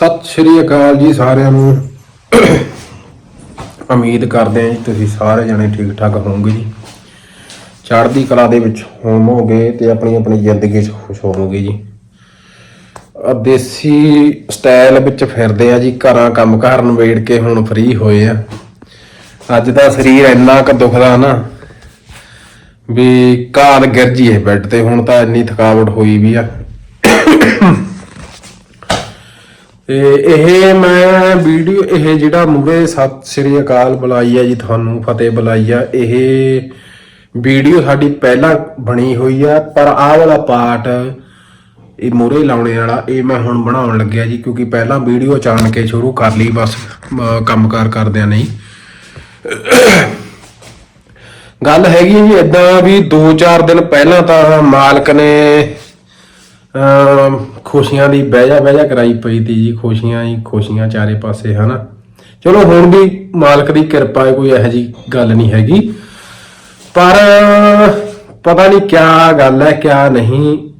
ਸਤਿ ਸ਼੍ਰੀ ਅਕਾਲ ਜੀ ਸਾਰਿਆਂ ਨੂੰ। ਉਮੀਦ ਕਰਦੇ ਹਾਂ ਜੀ ਤੁਸੀਂ ਸਾਰੇ ਜਣੇ ਠੀਕ ਠਾਕ ਹੋਵੋਗੇ ਜੀ। ਚੜ੍ਹਦੀ ਕਲਾ ਦੇ ਵਿੱਚ ਹੋਵੋਗੇ ਤੇ ਆਪਣੀ ਆਪਣੀ ਜ਼ਿੰਦਗੀ 'ਚ ਖੁਸ਼ ਹੋਵੋਗੇ ਜੀ। ਆ ਦੇਸੀ ਸਟਾਈਲ ਵਿੱਚ ਫਿਰਦੇ ਆ ਜੀ, ਘਰਾਂ ਕੰਮ ਕਾਰ ਨਵੇੜ ਕੇ ਹੁਣ ਫ੍ਰੀ ਹੋਏ ਆ। ਅੱਜ ਦਾ ਸਰੀਰ ਇੰਨਾ ਕੁ ਦੁਖਦਾ ਨਾ ਵੀ ਕਾਲ ਗਿਰ ਜੀਏ ਬੈੱਡ ਤੇ, ਹੁਣ ਤਾਂ ਇੰਨੀ ਥਕਾਵਟ ਹੋਈ ਵੀ ਆ। ਤੇ ਇਹ ਮੈਂ ਵੀਡੀਓ, ਇਹ ਜਿਹੜਾ ਮੂਰੇ ਸਤਿ ਸ੍ਰੀ ਅਕਾਲ ਬੁਲਾਈ ਆ ਜੀ, ਤੁਹਾਨੂੰ ਫਤਿਹ ਬੁਲਾਈ ਆ। ਇਹ ਵੀਡੀਓ ਸਾਡੀ ਪਹਿਲਾਂ ਬਣੀ ਹੋਈ ਆ, ਪਰ ਆਹ ਵਾਲਾ ਪਾਰਟ ਇਹ ਮੂਰੇ ਲਾਉਣੇ ਵਾਲਾ, ਇਹ ਮੈਂ ਹੁਣ ਬਣਾਉਣ ਲੱਗਿਆ ਜੀ, ਕਿਉਂਕਿ ਪਹਿਲਾਂ ਵੀਡੀਓ ਅਚਾਨਕ ਕੇ ਸ਼ੁਰੂ ਕਰ ਲਈ, ਬਸ, ਅਹ, ਕੰਮਕਾਰ ਕਰਦਿਆਂ ਨਹੀਂ। ਗੱਲ ਹੈਗੀ ਜੀ ਇਦਾਂ ਵੀ 2-4 ਦਿਨ ਪਹਿਲਾਂ ਤਾਂ ਮਾਲਕ ਨੇ ਖੁਸ਼ੀਆਂ ਦੀ ਬਹਿਜਾ ਬਹਿਜਾ ਕਰਾਈ ਪਈ ਤੀ ਜੀ, ਖੁਸ਼ੀਆਂ ਹੀ ਖੁਸ਼ੀਆਂ ਚਾਰੇ ਪਾਸੇ, ਹਨਾ? ਚਲੋ, ਹੁਣ ਵੀ ਮਾਲਕ ਦੀ ਕਿਰਪਾ ਹੈ, ਕੋਈ ਇਹੋ ਜੀ ਗੱਲ ਨਹੀਂ ਹੈਗੀ। ਪਰ ਪਤਾ ਨਹੀਂ ਕਿਆ ਗੱਲ ਹੈ, ਕਿਆ ਨਹੀਂ।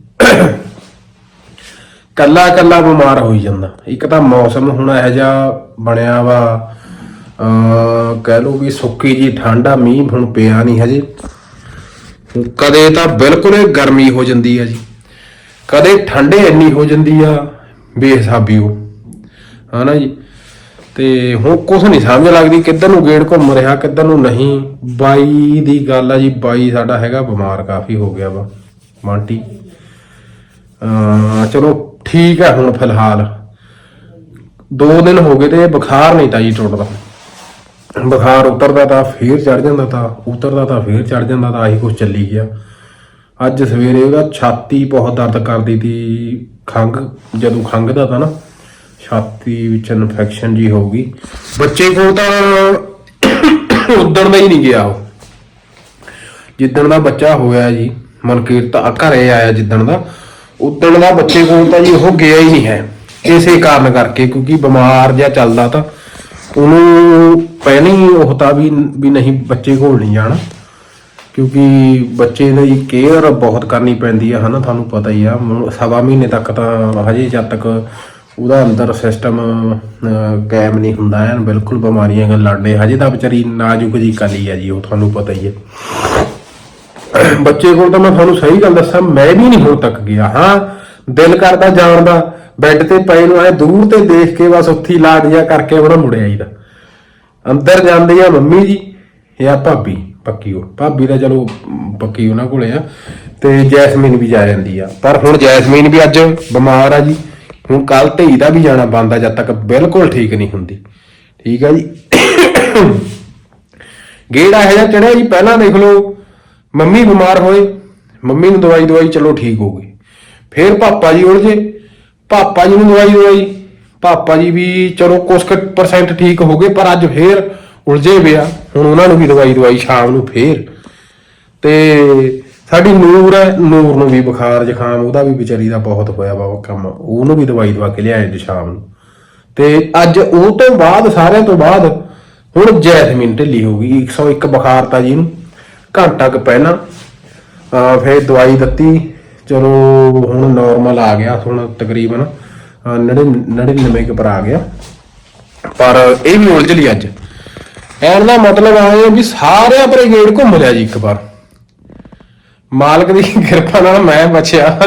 ਕੱਲਾ ਕੱਲਾ ਬਿਮਾਰ ਹੋਈ ਜਾਂਦਾ। ਇੱਕ ਤਾਂ ਮੌਸਮ ਹੁਣ ਇਹੋ ਜਿਹਾ ਬਣਿਆ ਵਾ ਅ ਕਹਿ ਲੋ ਵੀ ਸੁੱਕੀ ਜੀ, ਠੰਡਾ ਮੀਂਹ ਹੁਣ ਪਿਆ ਨਹੀਂ ਹਜੇ। ਕਦੇ ਤਾਂ ਬਿਲਕੁਲ ਹੀ ਗਰਮੀ ਹੋ ਜਾਂਦੀ ਹੈ ਜੀ। ਕਦੇ ਠੰਡੇ ਇੰਨੀ ਹੋ ਜਾਂਦੀ ਆ, ਬੇਹਿਸਾਬੀ ਉਹ। ਹਨਾ ਜੀ? ਤੇ ਹੁਣ ਕੁਝ ਨਹੀਂ ਸਮਝ ਲੱਗਦੀ ਕਿੱਧਰ ਨੂੰ ਗੇੜ ਘੁੰਮ ਰਿਹਾ, ਕਿੱਧਰ ਨੂੰ ਨਹੀਂ। ਬਾਈ ਦੀ ਗੱਲ ਆ ਜੀ, ਬਾਈ ਸਾਡਾ ਹੈਗਾ, ਬਿਮਾਰ ਕਾਫੀ ਹੋ ਗਿਆ ਵਾ ਮਾਂਟੀ ਅਹ ਚਲੋ ਠੀਕ ਆ ਹੁਣ ਫਿਲਹਾਲ। ਦੋ ਦਿਨ ਹੋ ਗਏ ਤੇ ਬੁਖਾਰ ਨਹੀਂ ਤਾਂ ਜੀ ਟੁੱਟਦਾ। ਬੁਖਾਰ ਉਤਰਦਾ ਤਾਂ ਫੇਰ ਚੜ ਜਾਂਦਾ ਤਾਂ, ਉਤਰਦਾ ਤਾਂ ਫੇਰ ਚੜ ਜਾਂਦਾ ਤਾਂ ਆਹੀ ਕੁਝ ਚੱਲੀ ਗਿਆ। ਅੱਜ ਸਵੇਰੇ ਉਹਦਾ ਛਾਤੀ ਬਹੁਤ ਦਰਦ ਕਰਦੀ ਤੀ ਖੰਗ ਜਦੋਂ ਖੰਗਦਾ ਤਾਂ ਨਾ, ਛਾਤੀ ਵਿੱਚ ਇਨਫੈਕਸ਼ਨ ਜੀ ਹੋ ਬੱਚੇ ਕੋਲ ਤਾਂ ਉਦਣ ਦਾ ਹੀ ਨਹੀਂ ਗਿਆ ਉਹ। ਜਿੱਦਣ ਦਾ ਬੱਚਾ ਹੋਇਆ ਜੀ, ਮਨਕੀਰਤ ਆ ਘਰੇ ਆਇਆ ਜਿੱਦਣ ਦਾ, ਉਦਣ ਦਾ ਬੱਚੇ ਕੋਲ ਤਾਂ ਜੀ ਉਹ ਗਿਆ ਹੀ ਨਹੀਂ ਹੈ। ਇਸੇ ਕਾਰਨ ਕਰਕੇ ਕਿਉਂਕਿ ਬਿਮਾਰ ਜਿਹਾ ਚੱਲਦਾ ਤਾਂ ਉਹਨੂੰ ਪਹਿਲਾਂ ਹੀ ਉਹ ਤਾਂ ਵੀ ਵੀ ਨਹੀਂ, ਬੱਚੇ ਕੋਲ ਨਹੀਂ ਜਾਣਾ। ਕਿਉਂਕਿ ਬੱਚੇ ਦੀ ਕੇਅਰ ਬਹੁਤ ਕਰਨੀ ਪੈਂਦੀ ਆ, ਹਨਾ, ਤੁਹਾਨੂੰ ਪਤਾ ਹੀ ਆ। ਹੁਣ ਸਵਾ ਮਹੀਨੇ ਤੱਕ ਤਾਂ ਹਜੇ ਜਦ ਤੱਕ ਉਹਦਾ ਅੰਦਰ ਸਿਸਟਮ ਕਾਇਮ ਨਹੀਂ ਹੁੰਦਾ, ਐਨ ਬਿਲਕੁਲ ਬਿਮਾਰੀਆਂ ਨਾਲ ਲੜਨੇ ਹਜੇ ਤਾਂ ਵਿਚਾਰੀ ਨਾਜ਼ੁਕ ਜੀ ਕਲੀ ਆ ਜੀ, ਉਹ ਤੁਹਾਨੂੰ ਪਤਾ ਹੀ ਹੈ ਬੱਚੇ ਕੋਲ ਤਾਂ ਮੈਂ ਤੁਹਾਨੂੰ ਸਹੀ ਗੱਲ ਦੱਸਾਂ, ਮੈਂ ਵੀ ਨਹੀਂ ਹੁਣ ਤੱਕ ਗਿਆ, ਹਾਂ। ਦਿਲ ਕਰਦਾ ਜਾਣ ਦਾ, ਬੈੱਡ ਤੇ ਪਏ ਨੂੰ ਐ ਦੂਰ ਤੇ ਦੇਖ ਕੇ ਬਸ ਉੱਥੇ ਹੀ ਲਾਡ ਜਿਹਾ ਕਰਕੇ ਉਹਨਾਂ ਮੁੜਿਆ ਆਈਦਾ। ਅੰਦਰ ਜਾਂਦੇ ਆ ਮੰਮੀ ਜੀ ਜਾਂ ਭਾਬੀ। ਪੱਕੀ ਉਹ। ਭਾਬੀ ਦਾ ਚਲੋ ਪੱਕੀ ਉਹਨਾਂ ਕੋਲੇ ਆ। ਤੇ ਜੈਸਮੀਨ ਵੀ ਜਾ ਜਾਂਦੀ ਆ। ਪਰ ਹੁਣ ਜੈਸਮੀਨ ਵੀ ਅੱਜ ਬਿਮਾਰ ਆ ਜੀ। ਹੁਣ ਕੱਲ ਧੀ ਦਾ ਵੀ ਜਾਣਾ ਬੰਦ ਆ, ਜਦ ਤੱਕ ਬਿਲਕੁਲ ਠੀਕ ਨਹੀਂ ਹੁੰਦੀ। ਠੀਕ ਆ ਜੀ। ਗੇੜਾ ਹੈ ਜਾਂ ਚੜਿਆ ਜੀ, ਪਹਿਲਾਂ ਦੇਖ ਲਓ, ਮੰਮੀ ਬਿਮਾਰ ਹੋਏ। ਮੰਮੀ ਨੂੰ ਦਵਾਈ ਦਵਾਈ ਚਲੋ ਠੀਕ ਹੋ ਗਈ। ਫੇਰ ਪਾਪਾ ਜੀ ਉਲਝੇ ਪਾਪਾ ਜੀ ਨੂੰ ਦਵਾਈ ਦਵਾਈ। ਪਾਪਾ ਜੀ ਵੀ ਚਲੋ ਕੁਝ ਕੁ ਪਰਸੈਂਟ ਠੀਕ ਹੋ ਗਏ, ਪਰ ਅੱਜ ਫੇਰ ਉਲਝੇ ਪਿਆ ਹੁਣ ਉਹਨਾਂ ਨੂੰ ਵੀ ਦਵਾਈ ਦਵਾਈ ਸ਼ਾਮ ਨੂੰ ਫੇਰ। ਤੇ ਸਾਡੀ ਨੂਰ ਹੈ, ਨੂਰ ਨੂੰ ਵੀ ਬੁਖਾਰ, ਜ਼ੁਕਾਮ, ਉਹਦਾ ਵੀ ਵਿਚਾਰੀ ਦਾ ਬਹੁਤ ਹੋਇਆ ਵਾ ਕੰਮ। ਉਹਨੂੰ ਵੀ ਦਵਾਈ ਦਵਾ ਕੇ ਲਿਆਏ ਜੀ ਸ਼ਾਮ ਨੂੰ। ਤੇ ਅੱਜ ਉਹ ਤੋਂ ਬਾਅਦ, ਸਾਰਿਆਂ ਤੋਂ ਬਾਅਦ, ਹੁਣ ਜੈਸਮੀਨ ਢਿੱਲੀ ਹੋ ਗਈ। 101 ਬੁਖਾਰ ਤਾਂ ਜੀ ਨੂੰ, ਘੰਟਾ ਕੁ ਪਹਿਲਾਂ ਫਿਰ ਦਵਾਈ ਦਿੱਤੀ। ਚਲੋ ਹੁਣ ਨਾਰਮਲ ਆ ਗਿਆ, ਹੁਣ ਤਕਰੀਬਨ, ਅਹ 99 ਕੁ ਪਰ ਆ ਗਿਆ। ਪਰ ਇਹ ਵੀ ਉਲਝ ਲਈ ਅੱਜ। ਐਨ ਦਾ ਮਤਲਬ ਆਏ ਵੀ ਸਾਰਿਆਂ ਪਰ ਗੇੜ ਘੁੰਮ ਲਿਆ ਜੀ ਇੱਕ ਵਾਰ। ਮਾਲਕ ਦੀ ਕਿਰਪਾ ਨਾਲ ਮੈਂ ਬਚਿਆ।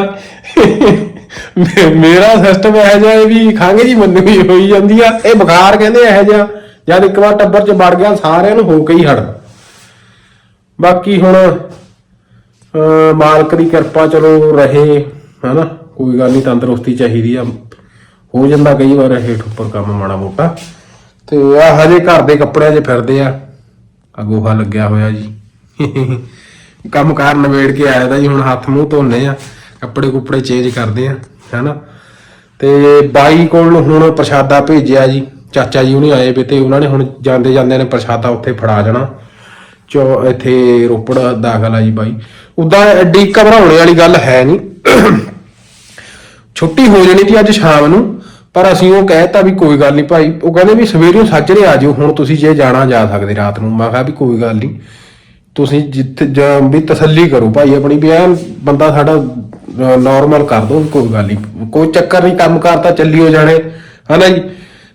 ਮੇਰਾ ਸਿਸਟਮ ਇਹ ਜਿਹਾ ਵੀ ਖੰਘ ਜੀ ਮੈਨੂੰ ਵੀ ਹੋਈ ਜਾਂਦੀ ਆ। ਇਹ ਬੁਖਾਰ ਕਹਿੰਦੇ ਇਹ ਜਿਹਾ, ਜਦ ਇੱਕ ਵਾਰ ਟੱਬਰ ਚ ਵੜ ਗਿਆ, ਸਾਰਿਆਂ ਨੂੰ ਹੋ ਕੇ ਹੀ ਹਟਦਾ ਬਾਕੀ ਹੁਣ, ਅਹ, ਮਾਲਕ ਦੀ ਕਿਰਪਾ ਚਲੋ ਰਹੇ, ਹਨਾ? ਕੋਈ ਗੱਲ ਨਹੀਂ ਤੰਦਰੁਸਤੀ ਚਾਹੀਦੀ ਆ। ਹੋ ਜਾਂਦਾ ਕਈ ਵਾਰ ਹੇਠ ਉੱਪਰ ਕੰਮ ਮਾੜਾ ਮੋਟਾ। ਤੇ ਆ ਹਜੇ ਘਰ ਦੇ ਕੱਪੜਿਆਂ 'ਚ ਫਿਰਦੇ ਆ। ਆ ਗੋਹਾ ਲੱਗਿਆ ਹੋਇਆ ਜੀ। ਕੰਮ ਕਾਰ ਨਵੇੜ ਕੇ ਆਇਆ ਤਾਂ ਜੀ, ਹੁਣ ਹੱਥ ਮੂੰਹ ਧੋਨੇ ਆ, ਕੱਪੜੇ ਕੁਪੜੇ ਚੇਂਜ ਕਰਦੇ ਆ, ਹੈਨਾ। ਤੇ ਬਾਈ ਕੋਲ ਹੁਣ ਪ੍ਰਸ਼ਾਦਾ ਭੇਜਿਆ ਜੀ, ਚਾਚਾ ਜੀ ਉਹਨੇ ਆਏ ਵੇ ਤੇ ਉਹਨਾਂ ਨੇ ਹੁਣ ਜਾਂਦੇ ਜਾਂਦੇ ਨੇ ਪ੍ਰਸ਼ਾਦਾ ਉੱਥੇ ਫੜਾ ਜਾਣਾ। ਚੋ ਇੱਥੇ ਰੋਪੜ ਦਾਖਲ ਆ ਜੀ ਬਾਈ। ਉਦਾਂ ਐਡੀ ਘਬਰਾਉਣੇ ਵਾਲੀ ਗੱਲ ਹੈ ਨਹੀਂ। ਛੁੱਟੀ ਹੋ ਜਾਣੀ ਸੀ ਅੱਜ ਸ਼ਾਮ ਨੂੰ। ਪਰ ਅਸੀਂ ਉਹ ਕਹਿਤਾ ਵੀ ਕੋਈ ਗੱਲ ਨਹੀਂ ਭਾਈ, ਉਹ ਕਹਿੰਦੇ ਵੀ ਸਵੇਰੇ ਸੱਜਰੇ ਆ ਜਿਓ ਹੁਣ ਤੁਸੀਂ ਜੇ ਜਾਣਾ ਜਾ ਸਕਦੇ ਰਾਤ ਨੂੰ। ਮੈਂ ਕਿਹਾ ਵੀ ਕੋਈ ਗੱਲ ਨਹੀਂ, ਤੁਸੀਂ ਜਿੱਥੇ ਜਾਂ ਵੀ ਤਸੱਲੀ ਕਰੋ ਭਾਈ, ਆਪਣੀ ਵੀ ਐਨ ਬੰਦਾ ਸਾਡਾ ਨਾਰਮਲ ਕਰ ਦੋ, ਕੋਈ ਗੱਲ ਨਹੀਂ। ਕੋਈ ਚੱਕਰ ਨਹੀਂ ਕੰਮ ਕਾਰ ਤਾਂ ਚੱਲੀ ਹੋ ਜਾਣੇ, ਹਨਾ ਜੀ?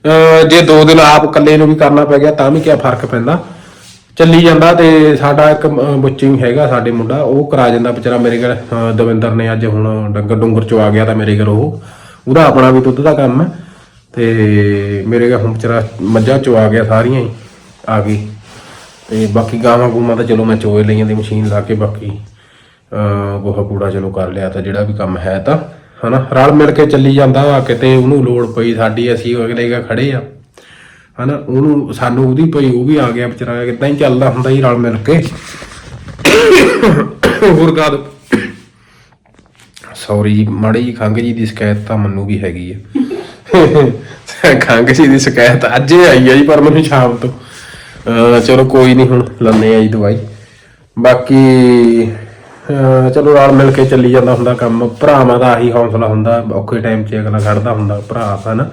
ਅਹ, ਜੇ ਦੋ ਦਿਨ ਆਪ ਇਕੱਲੇ ਨੂੰ ਵੀ ਕਰਨਾ ਪੈ ਗਿਆ, ਤਾਂ ਵੀ ਕੀ ਫ਼ਰਕ ਪੈਂਦਾ? ਚੱਲੀ ਜਾਂਦਾ ਤੇ ਸਾਡਾ ਇੱਕ ਬੱਚੀ ਹੈਗਾ ਸਾਡੇ ਮੁੰਡਾ, ਉਹ ਕਰਾ ਜਾਂਦਾ ਵਿਚਾਰਾ ਮੇਰੇ ਘਰ। ਦਵਿੰਦਰ ਨੇ ਅੱਜ ਹੁਣ ਡੰਗਰ ਡੁੰਗਰ ਚੋਂ ਆ ਗਿਆ ਤਾਂ ਮੇਰੇ ਘਰ ਉਹ। ਉਹਦਾ ਆਪਣਾ ਵੀ ਦੁੱਧ ਦਾ ਕੰਮ ਹੈ। ਤੇ ਮੇਰੇ ਘਰ ਹੁਣ ਵਿਚਾਰਾ ਮੱਝਾਂ ਚ ਆ ਗਿਆ ਸਾਰੀਆਂ ਹੀ, ਆ ਗਈ। ਤੇ ਬਾਕੀ ਗਾਵਾਂ ਗੂਮਾਂ ਤਾਂ ਚਲੋ ਮੈਂ ਚੋਏ ਲਈਆਂ ਦੀ ਮਸ਼ੀਨ ਲਾ ਕੇ, ਬਾਕੀ ਗੋਹਾ ਕੂੜਾ ਚਲੋ ਕਰ ਲਿਆ ਤਾਂ ਜਿਹੜਾ ਵੀ ਕੰਮ ਹੈ ਤਾਂ, ਹਨਾ? ਰਲ ਮਿਲ ਕੇ ਚੱਲੀ ਜਾਂਦਾ ਵਾ, ਕਿਤੇ ਉਹਨੂੰ ਲੋੜ ਪਈ ਸਾਡੀ, ਅਸੀਂ ਅਗਲੇ ਗਾ ਖੜੇ ਆ। ਹਨਾ? ਉਹਨੂੰ ਸਾਨੂੰ ਉਹਦੀ ਪਈ, ਉਹ ਵੀ ਆ ਗਿਆ ਵਿਚਾਰਾ, ਕਿਦਾਂ ਹੀ ਚੱਲਦਾ ਹੁੰਦਾ ਹੀ ਰਲ ਮਿਲ ਕੇ। ਹੋਰ ਗੱਲ ਸੌਰੀ ਜੀ ਮਾੜੀ ਜੀ ਖੰਗ ਜੀ ਦੀ ਸ਼ਿਕਾਇਤ ਤਾਂ ਮੈਨੂੰ ਵੀ ਹੈਗੀ ਹੈ ਖੰਗ ਜੀ ਦੀ ਸ਼ਿਕਾਇਤ ਅੱਜ ਹੀ ਆਈ ਹੈ ਜੀ ਪਰ ਮੈਨੂੰ ਸ਼ਾਮ ਤੋਂ। ਚਲੋ ਕੋਈ ਨਹੀਂ ਹੁਣ ਲੰਨੇ ਆ ਜੀ ਦਵਾਈ। ਬਾਕੀ ਚਲੋ ਨਾਲ ਮਿਲ ਕੇ ਚੱਲੀ ਜਾਂਦਾ ਹੁੰਦਾ ਕੰਮ। ਭਰਾਵਾਂ ਦਾ ਆਹੀ ਹੌਸਲਾ ਹੁੰਦਾ, ਔਖੇ ਟਾਈਮ 'ਚ ਅਗਲਾ ਖੜਦਾ ਹੁੰਦਾ, ਭਰਾ ਹਨਾ।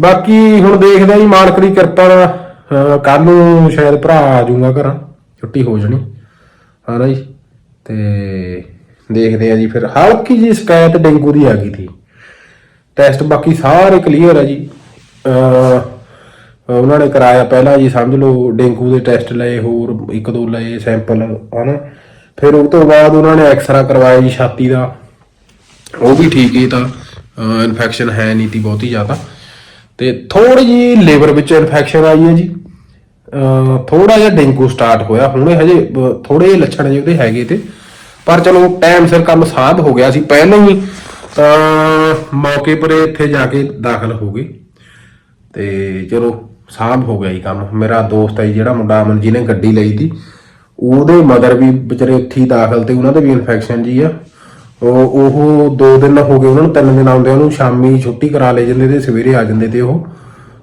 ਬਾਕੀ ਹੁਣ ਦੇਖਦੇ ਆ ਜੀ ਮਾਲਕ ਦੀ ਕਿਰਪਾ ਨਾਲ ਕੱਲ ਨੂੰ ਸ਼ਾਇਦ ਭਰਾ ਆ ਜਾਊਗਾ ਘਰਾਂ, ਛੁੱਟੀ ਹੋ ਜਾਣੀ। ਹਾਂ ਜੀ, ਤੇ ਦੇਖਦੇ ਆ ਜੀ। ਫਿਰ ਹਲਕੀ ਜੀ ਸ਼ਿਕਾਇਤ ਡੇਂਗੂ ਦੀ ਆ ਗਈ ਸੀ। ਟੈਸਟ ਬਾਕੀ ਸਾਰੇ ਕਲੀਅਰ ਆ ਜੀ। ਉਹਨਾਂ ਨੇ ਕਰਾਇਆ ਪਹਿਲਾਂ ਜੀ, ਸਮਝ ਲਓ, ਡੇਂਗੂ ਦੇ ਟੈਸਟ ਲਏ, ਹੋਰ ਇੱਕ ਦੋ ਲਏ ਸੈਂਪਲ ਹਨਾ। ਫਿਰ ਉਹ ਤੋਂ ਬਾਅਦ ਉਹਨਾਂ ਨੇ ਐਕਸਰਾ ਕਰਵਾਇਆ ਜੀ ਛਾਤੀ ਦਾ। ਉਹ ਵੀ ਠੀਕ ਹੀ ਤਾਂ ਇਨਫੈਕਸ਼ਨ ਹੈ ਨਹੀਂ ਤੀ ਬਹੁਤੀ ਜ਼ਿਆਦਾ। ਤੇ ਥੋੜੀ ਜੀ ਲਿਵਰ ਵਿੱਚ ਇਨਫੈਕਸ਼ਨ ਆਈ ਹੈ ਜੀ। ਥੋੜਾ ਜਿਹਾ ਡੇਂਗੂ ਸਟਾਰਟ ਹੋਇਆ। ਹੁਣੇ ਹਜੇ ਥੋੜੇ ਜਿਹੇ ਲੱਛਣ ਜਿਹੇ ਉਹਦੇ ਹੈਗੇ ਤੇ। ਪਰ ਚਲੋ ਟਾਈਮ ਸਿਰ ਕੰਮ ਸਾਧ ਹੋ ਗਿਆ ਸੀ, ਪਹਿਲਾਂ ਹੀ ਤਾਂ ਮੌਕੇ ਪਰ ਇੱਥੇ ਜਾ ਕੇ ਦਾਖਲ ਹੋ ਗਏ। ਤੇ ਚਲੋ ਸਾਂਭ ਹੋ ਗਿਆ ਜੀ ਕੰਮ। ਮੇਰਾ ਦੋਸਤ ਹੈ ਜੀ, ਜਿਹੜਾ ਮੁੰਡਾ ਅਮਨ ਜੀ ਨੇ ਗੱਡੀ ਲਈ ਸੀ, ਉਹਦੇ ਮਦਰ ਵੀ ਵਿਚਾਰੇ ਉੱਥੇ ਹੀ ਦਾਖਲ ਤੇ ਉਹਨਾਂ ਦੇ ਵੀ ਇਨਫੈਕਸ਼ਨ ਜੀ ਆ। ਉਹ ਉਹ ਦੋ ਦਿਨ ਹੋ ਗਏ ਉਹਨਾਂ ਨੂੰ, ਤਿੰਨ ਦਿਨ ਆਉਂਦੇ ਉਹਨੂੰ, ਸ਼ਾਮੀ ਛੁੱਟੀ ਕਰਾ ਲੈ ਜਾਂਦੇ ਤੇ ਸਵੇਰੇ ਆ ਜਾਂਦੇ ਤੇ ਉਹ।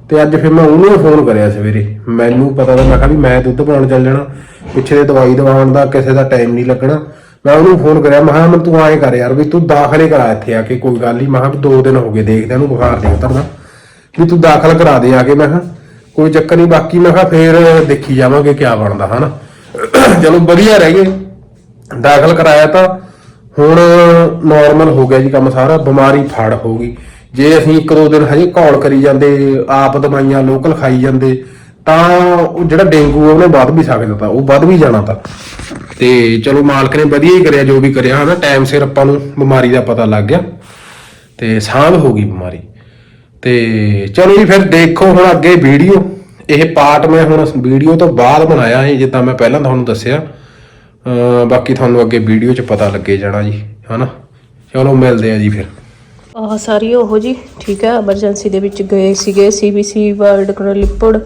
ਤੇ ਅੱਜ ਫਿਰ ਮੈਂ ਉਹਨੂੰ ਫੋਨ ਕਰਿਆ ਸਵੇਰੇ। ਮੈਨੂੰ ਪਤਾ ਤਾਂ ਮੈਂ ਕਿਹਾ ਵੀ ਮੈਂ ਦੁੱਧ ਪਾਉਣ ਚੱਲ ਜਾਣਾ, ਪਿੱਛੇ ਦੇ ਦਵਾਈ ਦਵਾਉਣ ਦਾ ਕਿਸੇ ਦਾ ਟਾਈਮ ਨਹੀਂ ਲੱਗਣਾ। ਮੈਂ ਉਹਨੂੰ ਫੋਨ ਕਰਿਆ, ਮੈਂ ਕਿਹਾ, ਅਮਨ, ਤੂੰ ਐਂ ਕਰ ਯਾਰ ਵੀ ਤੂੰ ਦਾਖਲੇ ਕਰਾ ਇੱਥੇ ਆ ਕੇ, ਕੋਈ ਗੱਲ ਨਹੀਂ ਮੈਂ ਕਿਹਾ ਵੀ ਦੋ ਦਿਨ ਹੋ ਗਏ ਦੇਖਦੇ ਉਹਨੂੰ ਬੁਖਾਰ ਨਹੀਂ ਉਤਰਦਾ ਵੀ ਤੂੰ ਦਾਖਲ ਕਰਾ ਦੇ ਆ ਕੇ। ਮੈਂ ਕਿਹਾ, ਕੋਈ ਚੱਕਰ ਨਹੀਂ ਬਾਕੀ ਮੈਂ ਕਿਹਾ ਫੇਰ ਦੇਖੀ ਜਾਵਾਂਗੇ ਕੀ ਬਣਦਾ, ਹਨਾ? ਚਲੋ, ਵਧੀਆ ਰਹਿ ਗਏ। ਦਾਖਲ ਕਰਾਇਆ ਤਾਂ ਹੁਣ ਨਾਰਮਲ ਹੋ ਗਿਆ ਜੀ ਕੰਮ ਸਾਰਾ, ਬਿਮਾਰੀ ਫੜ ਹੋ ਗਈ। ਜੇ ਅਸੀਂ ਇੱਕ ਦੋ ਦਿਨ ਹਜੇ ਘੌਲ ਕਰੀ ਜਾਂਦੇ, ਆਪ ਦਵਾਈਆਂ ਲੋਕਲ ਖਾਈ ਜਾਂਦੇ, ਤਾਂ ਉਹ ਜਿਹੜਾ ਡੇਂਗੂ ਉਹਨੇ ਵੱਧ ਵੀ ਸਕਦਾ ਤਾਂ, ਉਹ ਵੱਧ ਵੀ ਜਾਣਾ ਤਾਂ। ਤੇ ਚਲੋ ਮਾਲਕ ਨੇ ਵਧੀਆ ਹੀ ਕਰਿਆ, ਜੋ ਵੀ ਕਰਿਆ, ਹਨਾ ਟਾਈਮ ਸਿਰ ਆਪਾਂ ਨੂੰ ਬਿਮਾਰੀ ਦਾ ਪਤਾ ਲੱਗ ਗਿਆ ਤੇ ਸਾਂਭ ਹੋ ਗਈ ਬਿਮਾਰੀ। ਤੇ ਚਲੋ ਜੀ, ਫਿਰ ਦੇਖੋ ਹੁਣ ਅੱਗੇ ਵੀਡੀਓ ਇਹ ਪਾਰਟ ਮੈਂ ਹੁਣ ਵੀਡੀਓ ਤੋਂ ਬਾਅਦ ਬਣਾਇਆ ਹੈ ਜਿੱਦਾਂ ਮੈਂ ਪਹਿਲਾਂ ਤੁਹਾਨੂੰ ਦੱਸਿਆ। ਬਾਕੀ ਤੁਹਾਨੂੰ ਅੱਗੇ ਵੀਡੀਓ 'ਚ ਪਤਾ ਲੱਗੇ ਜਾਣਾ ਜੀ, ਹਨਾ। ਚਲੋ ਮਿਲਦੇ ਆ ਜੀ ਫਿਰ। ਆਹ ਸਾਰੀ ਉਹ ਜੀ, ਠੀਕ ਹੈ ਐਮਰਜੈਂਸੀ ਦੇ ਵਿੱਚ ਗਏ ਸੀਗੇ ਸੀਬੀਸੀ ਵਰਲਡ ਕ੍ਰੋਲਿਪਡ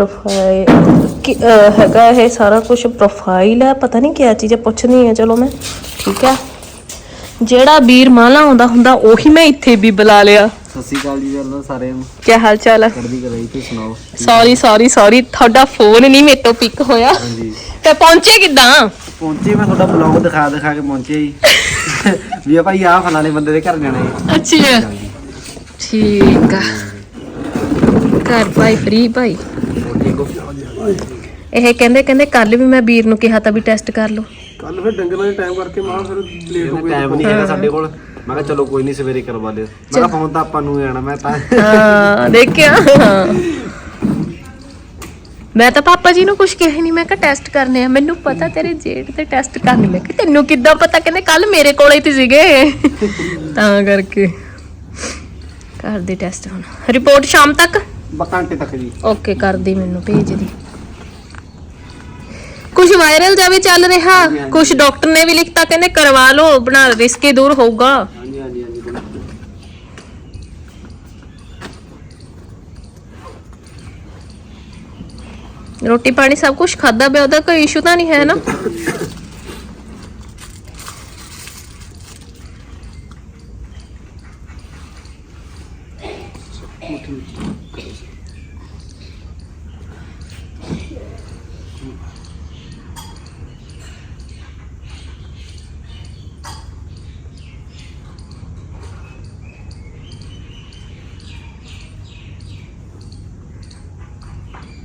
ਪ੍ਰੋਫਾਈਲ ਹੈਗਾ ਇਹ ਸਾਰਾ ਕੁਝ ਪ੍ਰੋਫਾਈਲ ਹੈ ਪਤਾ ਨਹੀਂ ਕਿਆ ਚੀਜ਼ ਹੈ ਪੁੱਛਣੀ ਹੈ ਚਲੋ ਮੈਂ ਠੀਕ ਹੈ? ਜਿਹੜਾ ਵੀਰ ਮਾਲਾ ਆਉਂਦਾ ਹੁੰਦਾ ਉਹੀ ਮੈਂ ਇੱਥੇ ਵੀ ਬੁਲਾ ਲਿਆ। ਸਤਿ ਸ਼੍ਰੀ ਅਕਾਲ ਜੀ ਜਰਦਾ ਸਾਰਿਆਂ ਨੂੰ। ਕੀ ਹਾਲ ਚਾਲ ਹੈ ਕਲਾ ਜੀ ਤੁਸੀਂ ਸੁਣਾਓ? ਸੌਰੀ ਸੌਰੀ ਸੌਰੀ ਤੁਹਾਡਾ ਫੋਨ ਨਹੀਂ ਮੇਰੇ ਤੋਂ ਪਿਕ ਹੋਇਆ। ਹਾਂਜੀ। ਤੇ ਪਹੁੰਚੇ ਕਿੱਦਾਂ? ਪਹੁੰਚੇ ਮੈਂ ਤੁਹਾਡਾ ਬਲੌਗ ਦਿਖਾ ਦਿਖਾ ਕੇ ਪਹੁੰਚੇ ਜੀ। ਵੀ ਭਾਈ ਆ ਫਲਾਣੇ ਬੰਦੇ ਦੇ ਘਰ ਜਾਣਾ ਜੀ। ਅੱਛਾ ਠੀਕ ਆ। ਘਰ ਭਾਈ ਫ੍ਰੀ ਭਾਈ। ਇਹ ਕਹਿੰਦੇ ਕਹਿੰਦੇ ਕੱਲ ਵੀ ਮੈਂ ਵੀਰ ਨੂੰ ਕਿਹਾ ਤਾਂ ਵੀ ਟੈਸਟ ਕਰ ਲਓ। ਕੱਲ ਫਿਰ ਡੰਗਰਾਂ ਦੇ ਟਾਈਮ ਕਰਕੇ ਮਾਂ ਫਿਰ ਲੇਟ ਟਾਈਮ ਨਹੀਂ ਹੈਗਾ ਸਾਡੇ ਕੋਲ। ਮੈਂ ਕਿਹਾ ਚਲੋ ਕੋਈ ਨਹੀਂ ਸਵੇਰੇ ਕਰਵਾ ਲਿਓ ਮੈਂ ਕਿਹਾ ਫੋਨ ਤਾਂ ਆਪਾਂ ਨੂੰ ਹੀ ਆਣਾ ਮੈਂ ਤਾਂ ਹਾਂ ਦੇਖਿਆ। ਹਾਂ। ਮੈਂ ਤਾਂ ਪਾਪਾ ਜੀ ਨੂੰ ਕੁਝ ਕਿਹਾ ਹੀ ਨਹੀਂ ਮੈਂ ਕਿਹਾ ਟੈਸਟ ਕਰਨੇ ਆ। ਮੈਨੂੰ ਪਤਾ ਤੇਰੇ ਜੇਠ ਤੇ ਟੈਸਟ ਕਰਨੇ ਮੈਂ ਕਿ ਤੈਨੂੰ ਕਿੱਦਾਂ ਪਤਾ? ਕਹਿੰਦੇ ਕੱਲ ਮੇਰੇ ਕੋਲੇ ਹੀ ਤੇ ਸੀਗੇ। ਤਾਂ ਕਰਕੇ। ਕਰਦੇ ਟੈਸਟ ਹੁਣ। ਰਿਪੋਰਟ ਸ਼ਾਮ ਤੱਕ? ਬ- ਘੰਟੇ ਤੱਕ ਜੀ। ਓਕੇ ਕਰਦੀ ਮੈਨੂੰ ਭੇਜ ਦੀ। ਕੁਝ ਵਾਇਰਲ ਜਾਵੇ ਚੱਲ ਰਿਹਾ ਕੁਝ ਡਾਕਟਰ ਨੇ ਵੀ ਲਿਖਤਾ ਕਹਿੰਦੇ ਕਰਵਾ ਲਓ ਬਣਾ ਰਿਸਕ ਦੂਰ ਹੋਊਗਾ। ਹਾਂਜੀ ਹਾਂਜੀ ਹਾਂਜੀ ਰੋਟੀ ਪਾਣੀ ਸਭ ਕੁਝ ਖਾਦਾ ਪਿਆ ਉਹਦਾ ਕੋਈ ਇਸ਼ੂ ਤਾਂ ਨਹੀਂ ਹੈ ਨਾ?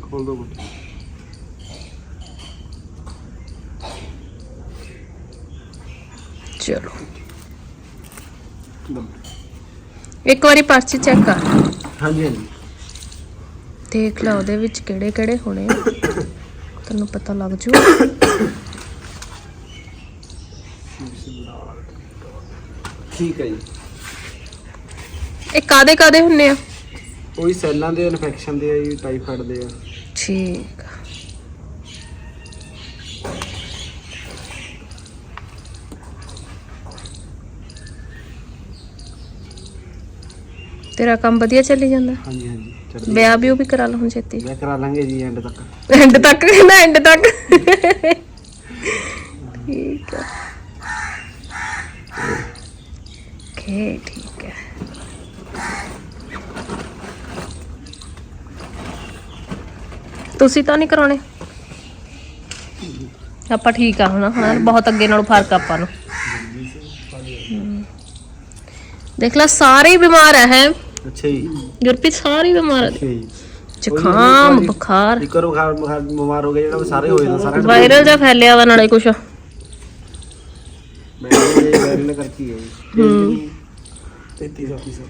ਖੋਲ ਦੋ ਬੁੱਟ ਚਲੋ। ਇੱਕ ਵਾਰੀ ਪਰਚੀ ਚੈੱਕ ਕਰ। ਹਾਂਜੀ ਹਾਂਜੀ। ਦੇਖ ਲਾ ਉਹਦੇ ਵਿੱਚ ਕਿਹੜੇ ਕਿਹੜੇ ਹੋਣੇ ਆ। ਤੈਨੂੰ ਪਤਾ ਲੱਗ ਜੂ। ਠੀਕ ਹੈ ਜੀ। ਇਹ ਕਾਦੇ ਕਾਦੇ ਹੁੰਨੇ ਆ? ਉਹੀ ਸੈੱਲਾਂ ਦੇ ਇਨਫੈਕਸ਼ਨ ਦੇ ਆ ਜੀ ਟਾਈਫਾਇਡ ਦੇ ਆ। ਠੀਕ। ਤੇਰਾ ਕੰਮ ਵਧੀਆ ਚੱਲੀ ਜਾਂਦਾ? ਹਾਂਜੀ ਹਾਂਜੀ ਚੜ੍ਹਦੀ ਵਿਆਹ ਵੀ ਉਹ ਵੀ ਕਰਾ ਲਓ ਹੁਣ ਛੇਤੀ। ਮੈਂ ਕਰਾ ਲਾਂਗੇ ਜੀ ਐਂਡ ਤੱਕ। ਐਂਡ ਤੱਕ? ਨਾ ਐਂਡ ਤੱਕ? ਠੀਕ ਹੈ। ਓਕੇ ਠੀਕ ਹੈ। ਤੁਸੀਂ ਤਾਂ ਨਹੀਂ ਕਰਾਉਣੇ? ਆਪਾਂ ਠੀਕ ਆ ਹੁਣ ਹੁਣ ਬਹੁਤ ਅੱਗੇ ਨਾਲੋਂ ਫ਼ਰਕ ਆ ਆਪਾਂ ਨੂੰ। ਦੇਖ ਲੈ ਸਾਰੇ ਹੀ ਬਿਮਾਰ ਹੈ? ਅੱਛਾ ਜੀ। ਗੁਰਪ੍ਰੀਤ ਸਾਰੇ ਬਿਮਾਰ ਹੈ ਅੱਛਾ ਜੀ। ਜ਼ੁਕਾਮ ਬੁਖਾਰ। ਇੱਕ ਵਾਰ ਬੁਖਾਰ ਬੁਖਾਰ ਬਿਮਾਰ ਹੋ ਗਿਆ ਜਿਹੜਾ ਸਾਰੇ ਹੋ ਜਾਂਦਾ ਸਾਰਾ ਵਾਇਰਲ ਜਾਂ ਫੈਲਿਆ ਵਾ ਨਾਲੇ ਕੁਛ। ਮੈਂ ਇਹ ਵਾਇਰਲ ਕਰਕੇ ਹੀ ਜੀ। ਹੂੰ। 33 34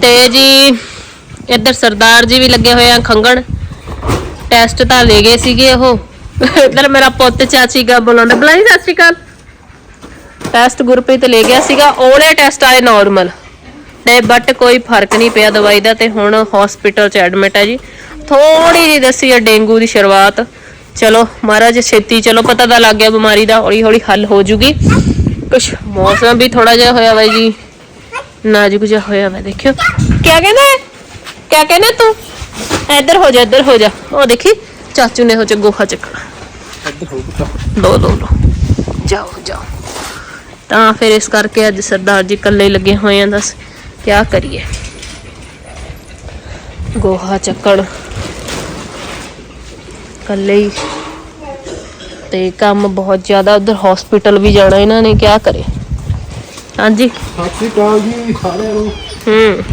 ਤੇ ਜੀ ਇੱਧਰ ਸਰਦਾਰ ਜੀ ਵੀ ਲੱਗੇ ਹੋਏ ਆ ਖੰਗਣ। ਟੈਸਟ ਤਾਂ ਲੈ ਗਏ ਸੀਗੇ ਉਹ। ਇੱਧਰ ਮੇਰਾ ਪੁੱਤ ਚਾਚੀ ਗਾ ਬੁਲਾਉਂਦਾ। ਬੁਲਾਈ, ਸਤਿ ਸ਼੍ਰੀ ਅਕਾਲ। ਟੈਸਟ ਗੁਰਪ੍ਰੀਤ ਲੈ ਗਿਆ ਸੀਗਾ। ਉਹਨੇ ਟੈਸਟ ਆਏ ਨਾਰਮਲ ਤੇ ਬਟ ਕੋਈ ਫ਼ਰਕ ਨਹੀਂ ਪਿਆ ਦਵਾਈ ਦਾ ਤੇ ਹੁਣ ਹਸਪੀਟਲ ਚ ਐਡਮਿਟ ਹੈ ਜੀ। ਥੋੜੀ ਜਿਹੀ ਦੱਸੀ ਹੈ ਡੇਂਗੂ ਦੀ ਸ਼ੁਰੂਆਤ। ਚਲੋ ਮਹਾਰਾਜ ਛੇਤੀ ਚਲੋ, ਪਤਾ ਤਾਂ ਲੱਗ ਗਿਆ ਬਿਮਾਰੀ ਦਾ, ਹੌਲੀ ਹੌਲੀ ਹੱਲ ਹੋ ਜੂਗੀ। ਕੁਛ ਮੌਸਮ ਵੀ ਥੋੜਾ ਜਿਹਾ ਹੋਇਆ ਵਾ ਜੀ। ਨਾਜ਼ੁਕ ਜਿਹਾ ਹੋਇਆ ਵਾ, ਦੇਖਿਓ। ਕਿਆ ਕਹਿੰਦਾ ਹੈ ਕਿਆ ਕਹਿੰਦਾ ਤੂੰ ਇੱਧਰ ਹੋ ਜਾ ਇੱਧਰ ਹੋ ਜਾ ਉਹ ਦੇਖੀ ਚਾਚੂ ਨੇ ਹੋ ਚ ਗੋਹਾ ਚੱਕਣਾ ਇੱਧਰ ਹੋ ਪੁੱਤ ਲੋ ਲੋ ਲੋ ਜਾਓ ਜਾਓ ਤਾਂ ਫਿਰ ਇਸ ਕਰਕੇ ਅੱਜ ਸਰਦਾਰ ਜੀ ਇਕੱਲੇ ਹੀ ਲੱਗੇ ਹੋਏ ਆ ਦੱਸ ਕਿਆ ਕਰੀਏ ਗੋਹਾ ਚੱਕਣ ਇਕੱਲੇ ਹੀ ਤੇ ਕੰਮ ਬਹੁਤ ਜ਼ਿਆਦਾ ਉਧਰ ਹਸਪੀਟਲ ਵੀ ਜਾਣਾ ਇਹਨਾਂ ਨੇ ਕਿਆ ਕਰੇ ਹਾਂਜੀ ਸਤਿ ਸ਼੍ਰੀ ਅਕਾਲ ਜੀ ਸਾਰਿਆਂ ਨੂੰ ਹੂੰ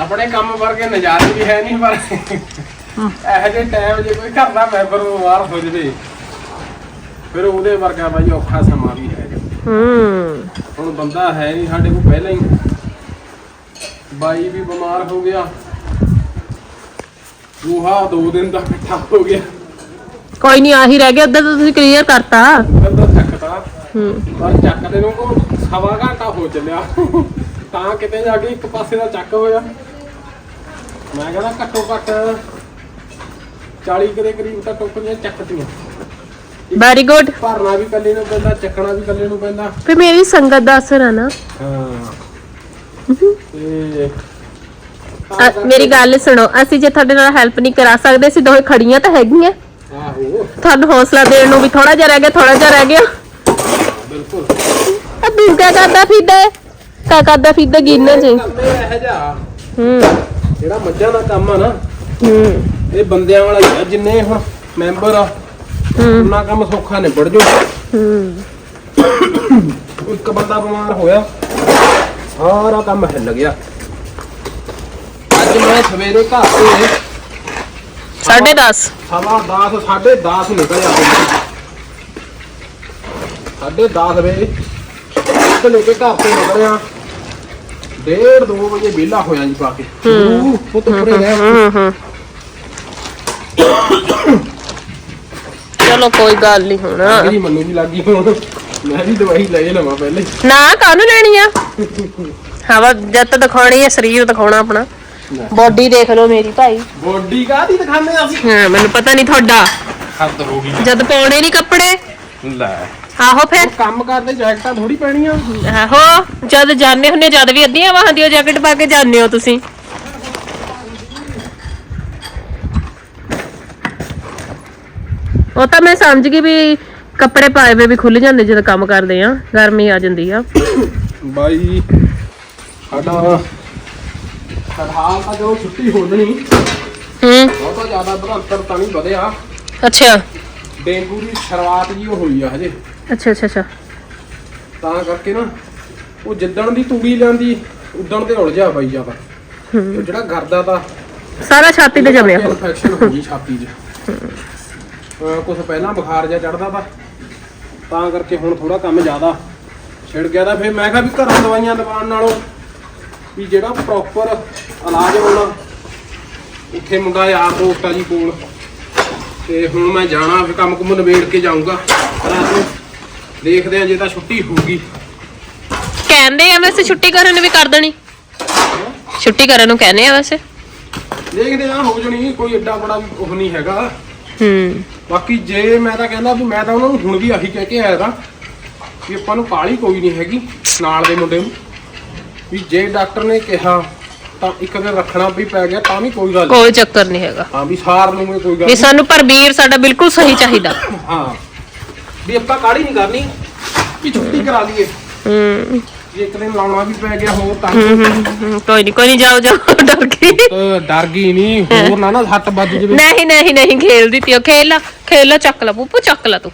ਆਪਣੇ ਕੰਮ ਵਰਗੇ ਨਜ਼ਾਰੇ ਵੀ ਹੈ ਨਹੀਂ ਪਰ ਇਹੋ ਜਿਹੇ ਟਾਈਮ ਜੇ ਕੋਈ ਘਰ ਦਾ ਮੈਂਬਰ ਬਿਮਾਰ ਹੋ ਜਵੇ ਫਿਰ ਉਹਦੇ ਵਰਗਾ ਬਾਈ ਔਖਾ ਸਮਾਂ ਵੀ ਹੈ ਹੂੰ। ਹੁਣ ਬੰਦਾ ਹੈ ਨਹੀਂ ਸਾਡੇ ਕੋਲ ਪਹਿਲਾਂ ਹੀ। ਬਾਈ ਵੀ ਬਿਮਾਰ ਹੋ ਗਿਆ। ਰੂਹਾ ਦੋ ਦਿਨ ਦਾ ਇਕੱਠਾ ਹੋ ਗਿਆ। ਕੋਈ ਨਹੀਂ ਆਹੀ ਰਹਿ ਗਿਆ ਉਧਰ ਤਾਂ ਤੁਸੀਂ ਕਲੀਅਰ ਕਰਤਾ। ਚੱਕਤਾ। ਹੂੰ। ਪਰ ਚੱਕਦੇ ਨੂੰ ਕੋ ਸਵਾ ਘੰਟਾ ਹੋ ਚੱਲਿਆ। ਤਾਂ ਕਿਤੇ ਜਾ ਕੇ ਇੱਕ ਪਾਸੇ ਦਾ ਚੱਕ ਹੋਇਆ। ਮੈਂ ਕਹਿੰਦਾ ਘੱਟੋ ਘੱਟ 40 ਕੁ ਦੇ ਕਰੀਬ ਤਾਂ ਟੋਕਰੀਆਂ ਚੱਕਤੀਆਂ। ਵੈਰੀ ਗੁੱਡ ਭਰਨਾ ਵੀ ਕੱਲੇ ਨੂੰ ਪੈਂਦਾ ਚੱਕਣਾ ਵੀ ਕੱਲੇ ਨੂੰ ਪੈਂਦਾ। ਫਿਰ ਮੇਰੀ ਸੰਗਤ ਦਾ ਅਸਰ ਹੈ ਨਾ। ਹਾਂ। ਤੇ ਅ, ਮੇਰੀ ਗੱਲ ਸੁਣੋ ਅਸੀਂ ਜੇ ਤੁਹਾਡੇ ਨਾਲ ਹੈਲਪ ਨਹੀਂ ਕਰਾ ਸਕਦੇ ਅਸੀਂ ਦੋਵੇਂ ਖੜੀਆਂ ਤਾਂ ਹੈਗੀਆਂ। ਆਹੋ। ਤੁਹਾਨੂੰ ਹੌਸਲਾ ਦੇਣ ਨੂੰ ਵੀ ਥੋੜਾ ਜਿਹਾ ਰਹਿ ਗਿਆ ਥੋੜਾ ਜਿਹਾ ਰਹਿ ਗਿਆ। ਬਿਲਕੁਲ। ਆ ਤੂੰ ਕਿਆ ਕਰਦਾ ਫਿਰਦਾ ਹੈ। ਕਾ ਕਰਦਾ ਫਿਰਦਾ ਗਿਰਨੇ ਚ ਕਰਦੇ ਇਹ ਜਾ ਹੂੰ ਜਿਹੜਾ ਮੱਝਾਂ ਦਾ ਕੰਮ ਆ ਨਾ ਹੂੰ। ਇਹ ਬੰਦਿਆਂ ਵਾਲਾ ਹੀ ਆ ਜਿੰਨੇ ਹੁਣ ਮੈਂਬਰ ਆ ਹੂੰ। ਉਹਨਾਂ ਕੰਮ ਸੌਖਾ ਨਿਬੜ ਜੂ। ਹੂੰ। ਇੱਕ ਬੰਦਾ ਬਿਮਾਰ ਹੋਇਆ ਸਾਰਾ ਕੰਮ ਹਿੱਲ ਗਿਆ। ਅੱਜ ਮੈਂ ਸਵੇਰੇ ਘਰ ਤੋਂ ਸਾਢੇ 10 ਸਵਾ 10 ਸਾਢੇ 10 ਨਿਕਲਿਆ ਸਾਢੇ 10 ਵਜੇ ਇੱਕ ਲੈ ਕੇ ਘਰ ਤੋਂ ਨਿਕਲਿਆ। ਡੇਢ 2 ਵਜੇ ਵਿਹਲਾ ਹੋਇਆ ਜੀ ਪਾ ਕੇ। ਉਹ ਪੁੱਤ ਪਰੇ ਰਹਿ ਹੂੰ ਹੂੰ ਚਲੋ ਕੋਈ ਗੱਲ ਨਹੀਂ ਹੁਣ। ਮੇਰੀ ਮੰਨੂ ਵੀ ਲੱਗੀ ਹੁਣ। ਮੈਂ ਵੀ ਦਵਾਈ ਲੈ ਲਵਾਂ ਪਹਿਲੇ। ਨਾ ਕਾਹਨੂੰ ਲੈਣੀ ਆ? ਹਵਾ ਜਦ ਦਿਖਾਉਣੀ ਹੈ ਸਰੀਰ ਦਿਖਾਉਣਾ ਆਪਣਾ। ਬੋਡੀ ਦੇਖ ਲਓ ਮੇਰੀ ਭਾਈ। ਬੋਡੀ ਕਾਦੀ ਦਿਖਾਉਂਦੇ ਆ ਅਸੀਂ? ਹਾਂ ਮੈਨੂੰ ਪਤਾ ਨਹੀਂ ਤੁਹਾਡਾ। ਹੱਦ ਹੋ ਗਈ। ਜਦ ਪਾਉਣੇ ਨਹੀਂ ਕੱਪੜੇ। ਲੈ। ਆਹੋ ਫਿਰ। ਕੰਮ ਕਰਦੇ ਜੈਕਟਾਂ ਥੋੜੀ ਪੈਣੀਆਂ। ਆਹੋ ਜਦ ਜਾਣੇ ਹੁੰਨੇ ਜਦ ਵੀ ਅੱਧੀਆਂ ਬਾਹਾਂ ਦੀ ਜੈਕਟ ਪਾ ਕੇ ਜਾਂਦੇ ਹੋ ਤੁਸੀਂ। ਉਹ ਤਾਂ ਮੈਂ ਸਮਝ ਗਈ ਵੀ ਕੱਪੜੇ ਪਾਏ ਵੇ ਵੀ ਖੁੱਲ ਜਾਂਦੇ ਜਦੋਂ ਕੰਮ ਕਰਦੇ ਆ ਗਰਮੀ ਆ ਜਾਂਦੀ ਆ। ਬਾਈ ਸਾਡਾ ਫਿਲਹਾਲ ਤਾਂ ਜੋ ਛੁੱਟੀ ਹੋਣੀ ਹੂੰ। ਬਹੁਤਾ ਜ਼ਿਆਦਾ ਬਰੰਤਰ ਤਾਂ ਨਹੀਂ ਵਧਿਆ। ਅੱਛਾ। ਡੇਂਗੂ ਦੀ ਸ਼ੁਰੂਆਤ ਜੀ ਹੋਈ ਆ ਹਜੇ। ਅੱਛਾ ਅੱਛਾ ਅੱਛਾ। ਤਾਂ ਕਰਕੇ ਨਾ ਉਹ ਜਿੱਦਣ ਦੀ ਤੂੜੀ ਲੈਂਦੀ ਉਦਣ ਤੇ ਉਲਝਿਆ ਬਾਈ ਜ਼ਿਆਦਾ ਉਹ ਜਿਹੜਾ ਗਰਦਾ ਤਾਂ ਸਾਰਾ ਛਾਤੀ ਤੇ ਜਮਿਆ। ਹੋ ਇਨਫੈਕਸ਼ਨ ਹੋ ਗਈ ਛਾਤੀ 'ਚ। ਕੁਝ ਪਹਿਲਾਂ ਬੁਖਾਰ ਜਿਹਾ ਚੜਦਾ ਤਾ। ਤਾਂ ਕਰਕੇ ਹੁਣ ਥੋੜਾ ਕੰਮ ਜ਼ਿਆਦਾ। ਛਿੜ ਗਿਆ ਤਾਂ ਫਿਰ ਮੈਂ ਕਿਹਾ ਵੀ ਘਰੋਂ ਦਵਾਈਆਂ ਦਵਾਉਣ ਨਾਲੋਂ ਵੀ ਜਿਹੜਾ ਪ੍ਰੋਪਰ ਇਲਾਜ ਹੋਣਾ ਉੱਥੇ ਮੁੰਡਾ ਯਾਰ ਦੋਸਤ ਆ ਜੀ ਕੋਲ। ਤੇ ਹੁਣ ਮੈਂ ਜਾਣਾ ਫਿਰ ਕੰਮ ਕੁਮ ਨਿਬੇੜ ਕੇ ਜਾਊਂਗਾ। ਰਾਤ ਨੂੰ ਦੇਖਦੇ ਆ ਜੇ ਤਾਂ ਛੁੱਟੀ ਹੋਊਗੀ। ਕਹਿੰਦੇ ਆ ਵੈਸੇ ਛੁੱਟੀ ਕਰਨ ਨੂੰ ਵੀ ਕਰ ਦੇਣੀ। ਛੁੱਟੀ ਕਰਨ ਨੂੰ ਕਹਿੰਦੇ ਆ ਵੈਸੇ। ਦੇਖਦੇ ਆ ਹੋ ਜਣੀ ਕੋਈ ਏਡਾ ਬੜਾ ਵੀ ਉਹ ਨਹੀਂ ਹੈਗਾ। ਹੂੰ। ਬਾਕੀ ਜੇ ਮੈਂ ਤਾਂ ਕਹਿੰਦਾ ਵੀ ਮੈਂ ਤਾਂ ਉਹਨਾਂ ਨੂੰ ਹੁਣ ਵੀ ਆਹੀ ਕਹਿ ਕੇ ਆਇਆ ਤਾਂ ਵੀ ਆਪਾਂ ਨੂੰ ਕਾਲੀ ਕੋਈ ਨਹੀਂ ਹੈਗੀ ਨਾਲ ਦੇ ਮੁੰਡੇ ਨੂੰ। ਵੀ ਜੇ ਡਾਕਟਰ ਨੇ ਕਿਹਾ ਤਾਂ ਇੱਕ ਦਿਨ ਰੱਖਣਾ ਵੀ ਪੈ ਗਿਆ ਤਾਂ ਵੀ ਕੋਈ ਗੱਲ ਨਹੀਂ ਕੋਈ ਚੱਕਰ ਨਹੀਂ ਹੈਗਾ। ਹਾਂ ਵੀ ਸਾਰ ਲੂਗੇ ਕੋਈ ਗੱਲ ਵੀ ਨਹੀਂ ਸਾਨੂੰ ਪਰ ਵੀਰ ਸਾਡਾ ਬਿਲਕੁਲ ਸਹੀ ਚਾਹੀਦਾ। ਹਾਂ। ਵੀ ਆਪਾਂ ਕਾਲੀ ਨਹੀਂ ਕਰਨੀ ਵੀ ਛੁੱਟੀ ਕਰਾ ਲਈਏ। ਹੂੰ। ਜੇ ਇੱਕ ਦਿਨ ਲਾਉਣਾ ਵੀ ਪੈ ਗਿਆ ਹੋਰ ਤਾਂ ਕੋਈ ਨਹੀਂ ਕੋਈ ਨਹੀਂ ਜਾਓ ਜਾਓ ਡਰ ਗਈ। ਤਾਂ ਡਰ ਗਈ ਨਹੀਂ ਹੋਰ ਨਾ ਨਾ ਹੱਥ ਵੱਜ ਜਵੇ। ਨਹੀਂ ਨਹੀਂ ਨਹੀਂ ਖੇਲ ਦਿੱਤੀ ਉਹ। ਖੇਲ ਲਾ ਖੇਲ ਲਾ ਚੱਕ ਲਾ ਪੂਪੂ ਚੱਕ ਲਾ ਤੂੰ।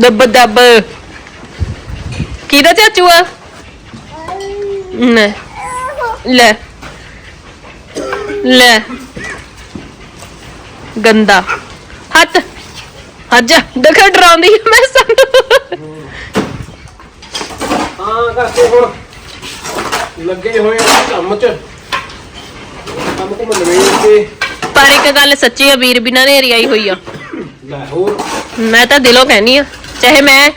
ਦੱਬ ਦੱਬ। ਕਿਹਦਾ ਚਾਚੂ ਆ? ਲੈ। ਲੈ। ਲੈ। ਗੰਦਾ। ਹੱਥ। ਹੱਜ ਦੇਖੋ ਡਰਾਉਂਦੀ ਆ ਮੈਂ ਸਾਨੂੰ। ਹਾਂ ਕਰਕੇ ਹੁਣ। ਲੱਗੇ ਹੋਏ ਆ ਕੰਮ 'ਚ। ਕੰਮ ਕੁਮ ਨਵੇੜ ਕੇ ਪਰ ਇੱਕ ਗੱਲ ਸੱਚੀ ਆ ਵੀਰ ਬਿਨਾਂ ਨੇਰੀ ਆਈ ਹੋਈ ਆ। ਲੈ ਹੋਰ। ਮੈਂ ਤਾਂ ਦਿਲੋਂ ਕਹਿੰਨੀ ਆ ਚਾਹੇ ਮੈਂ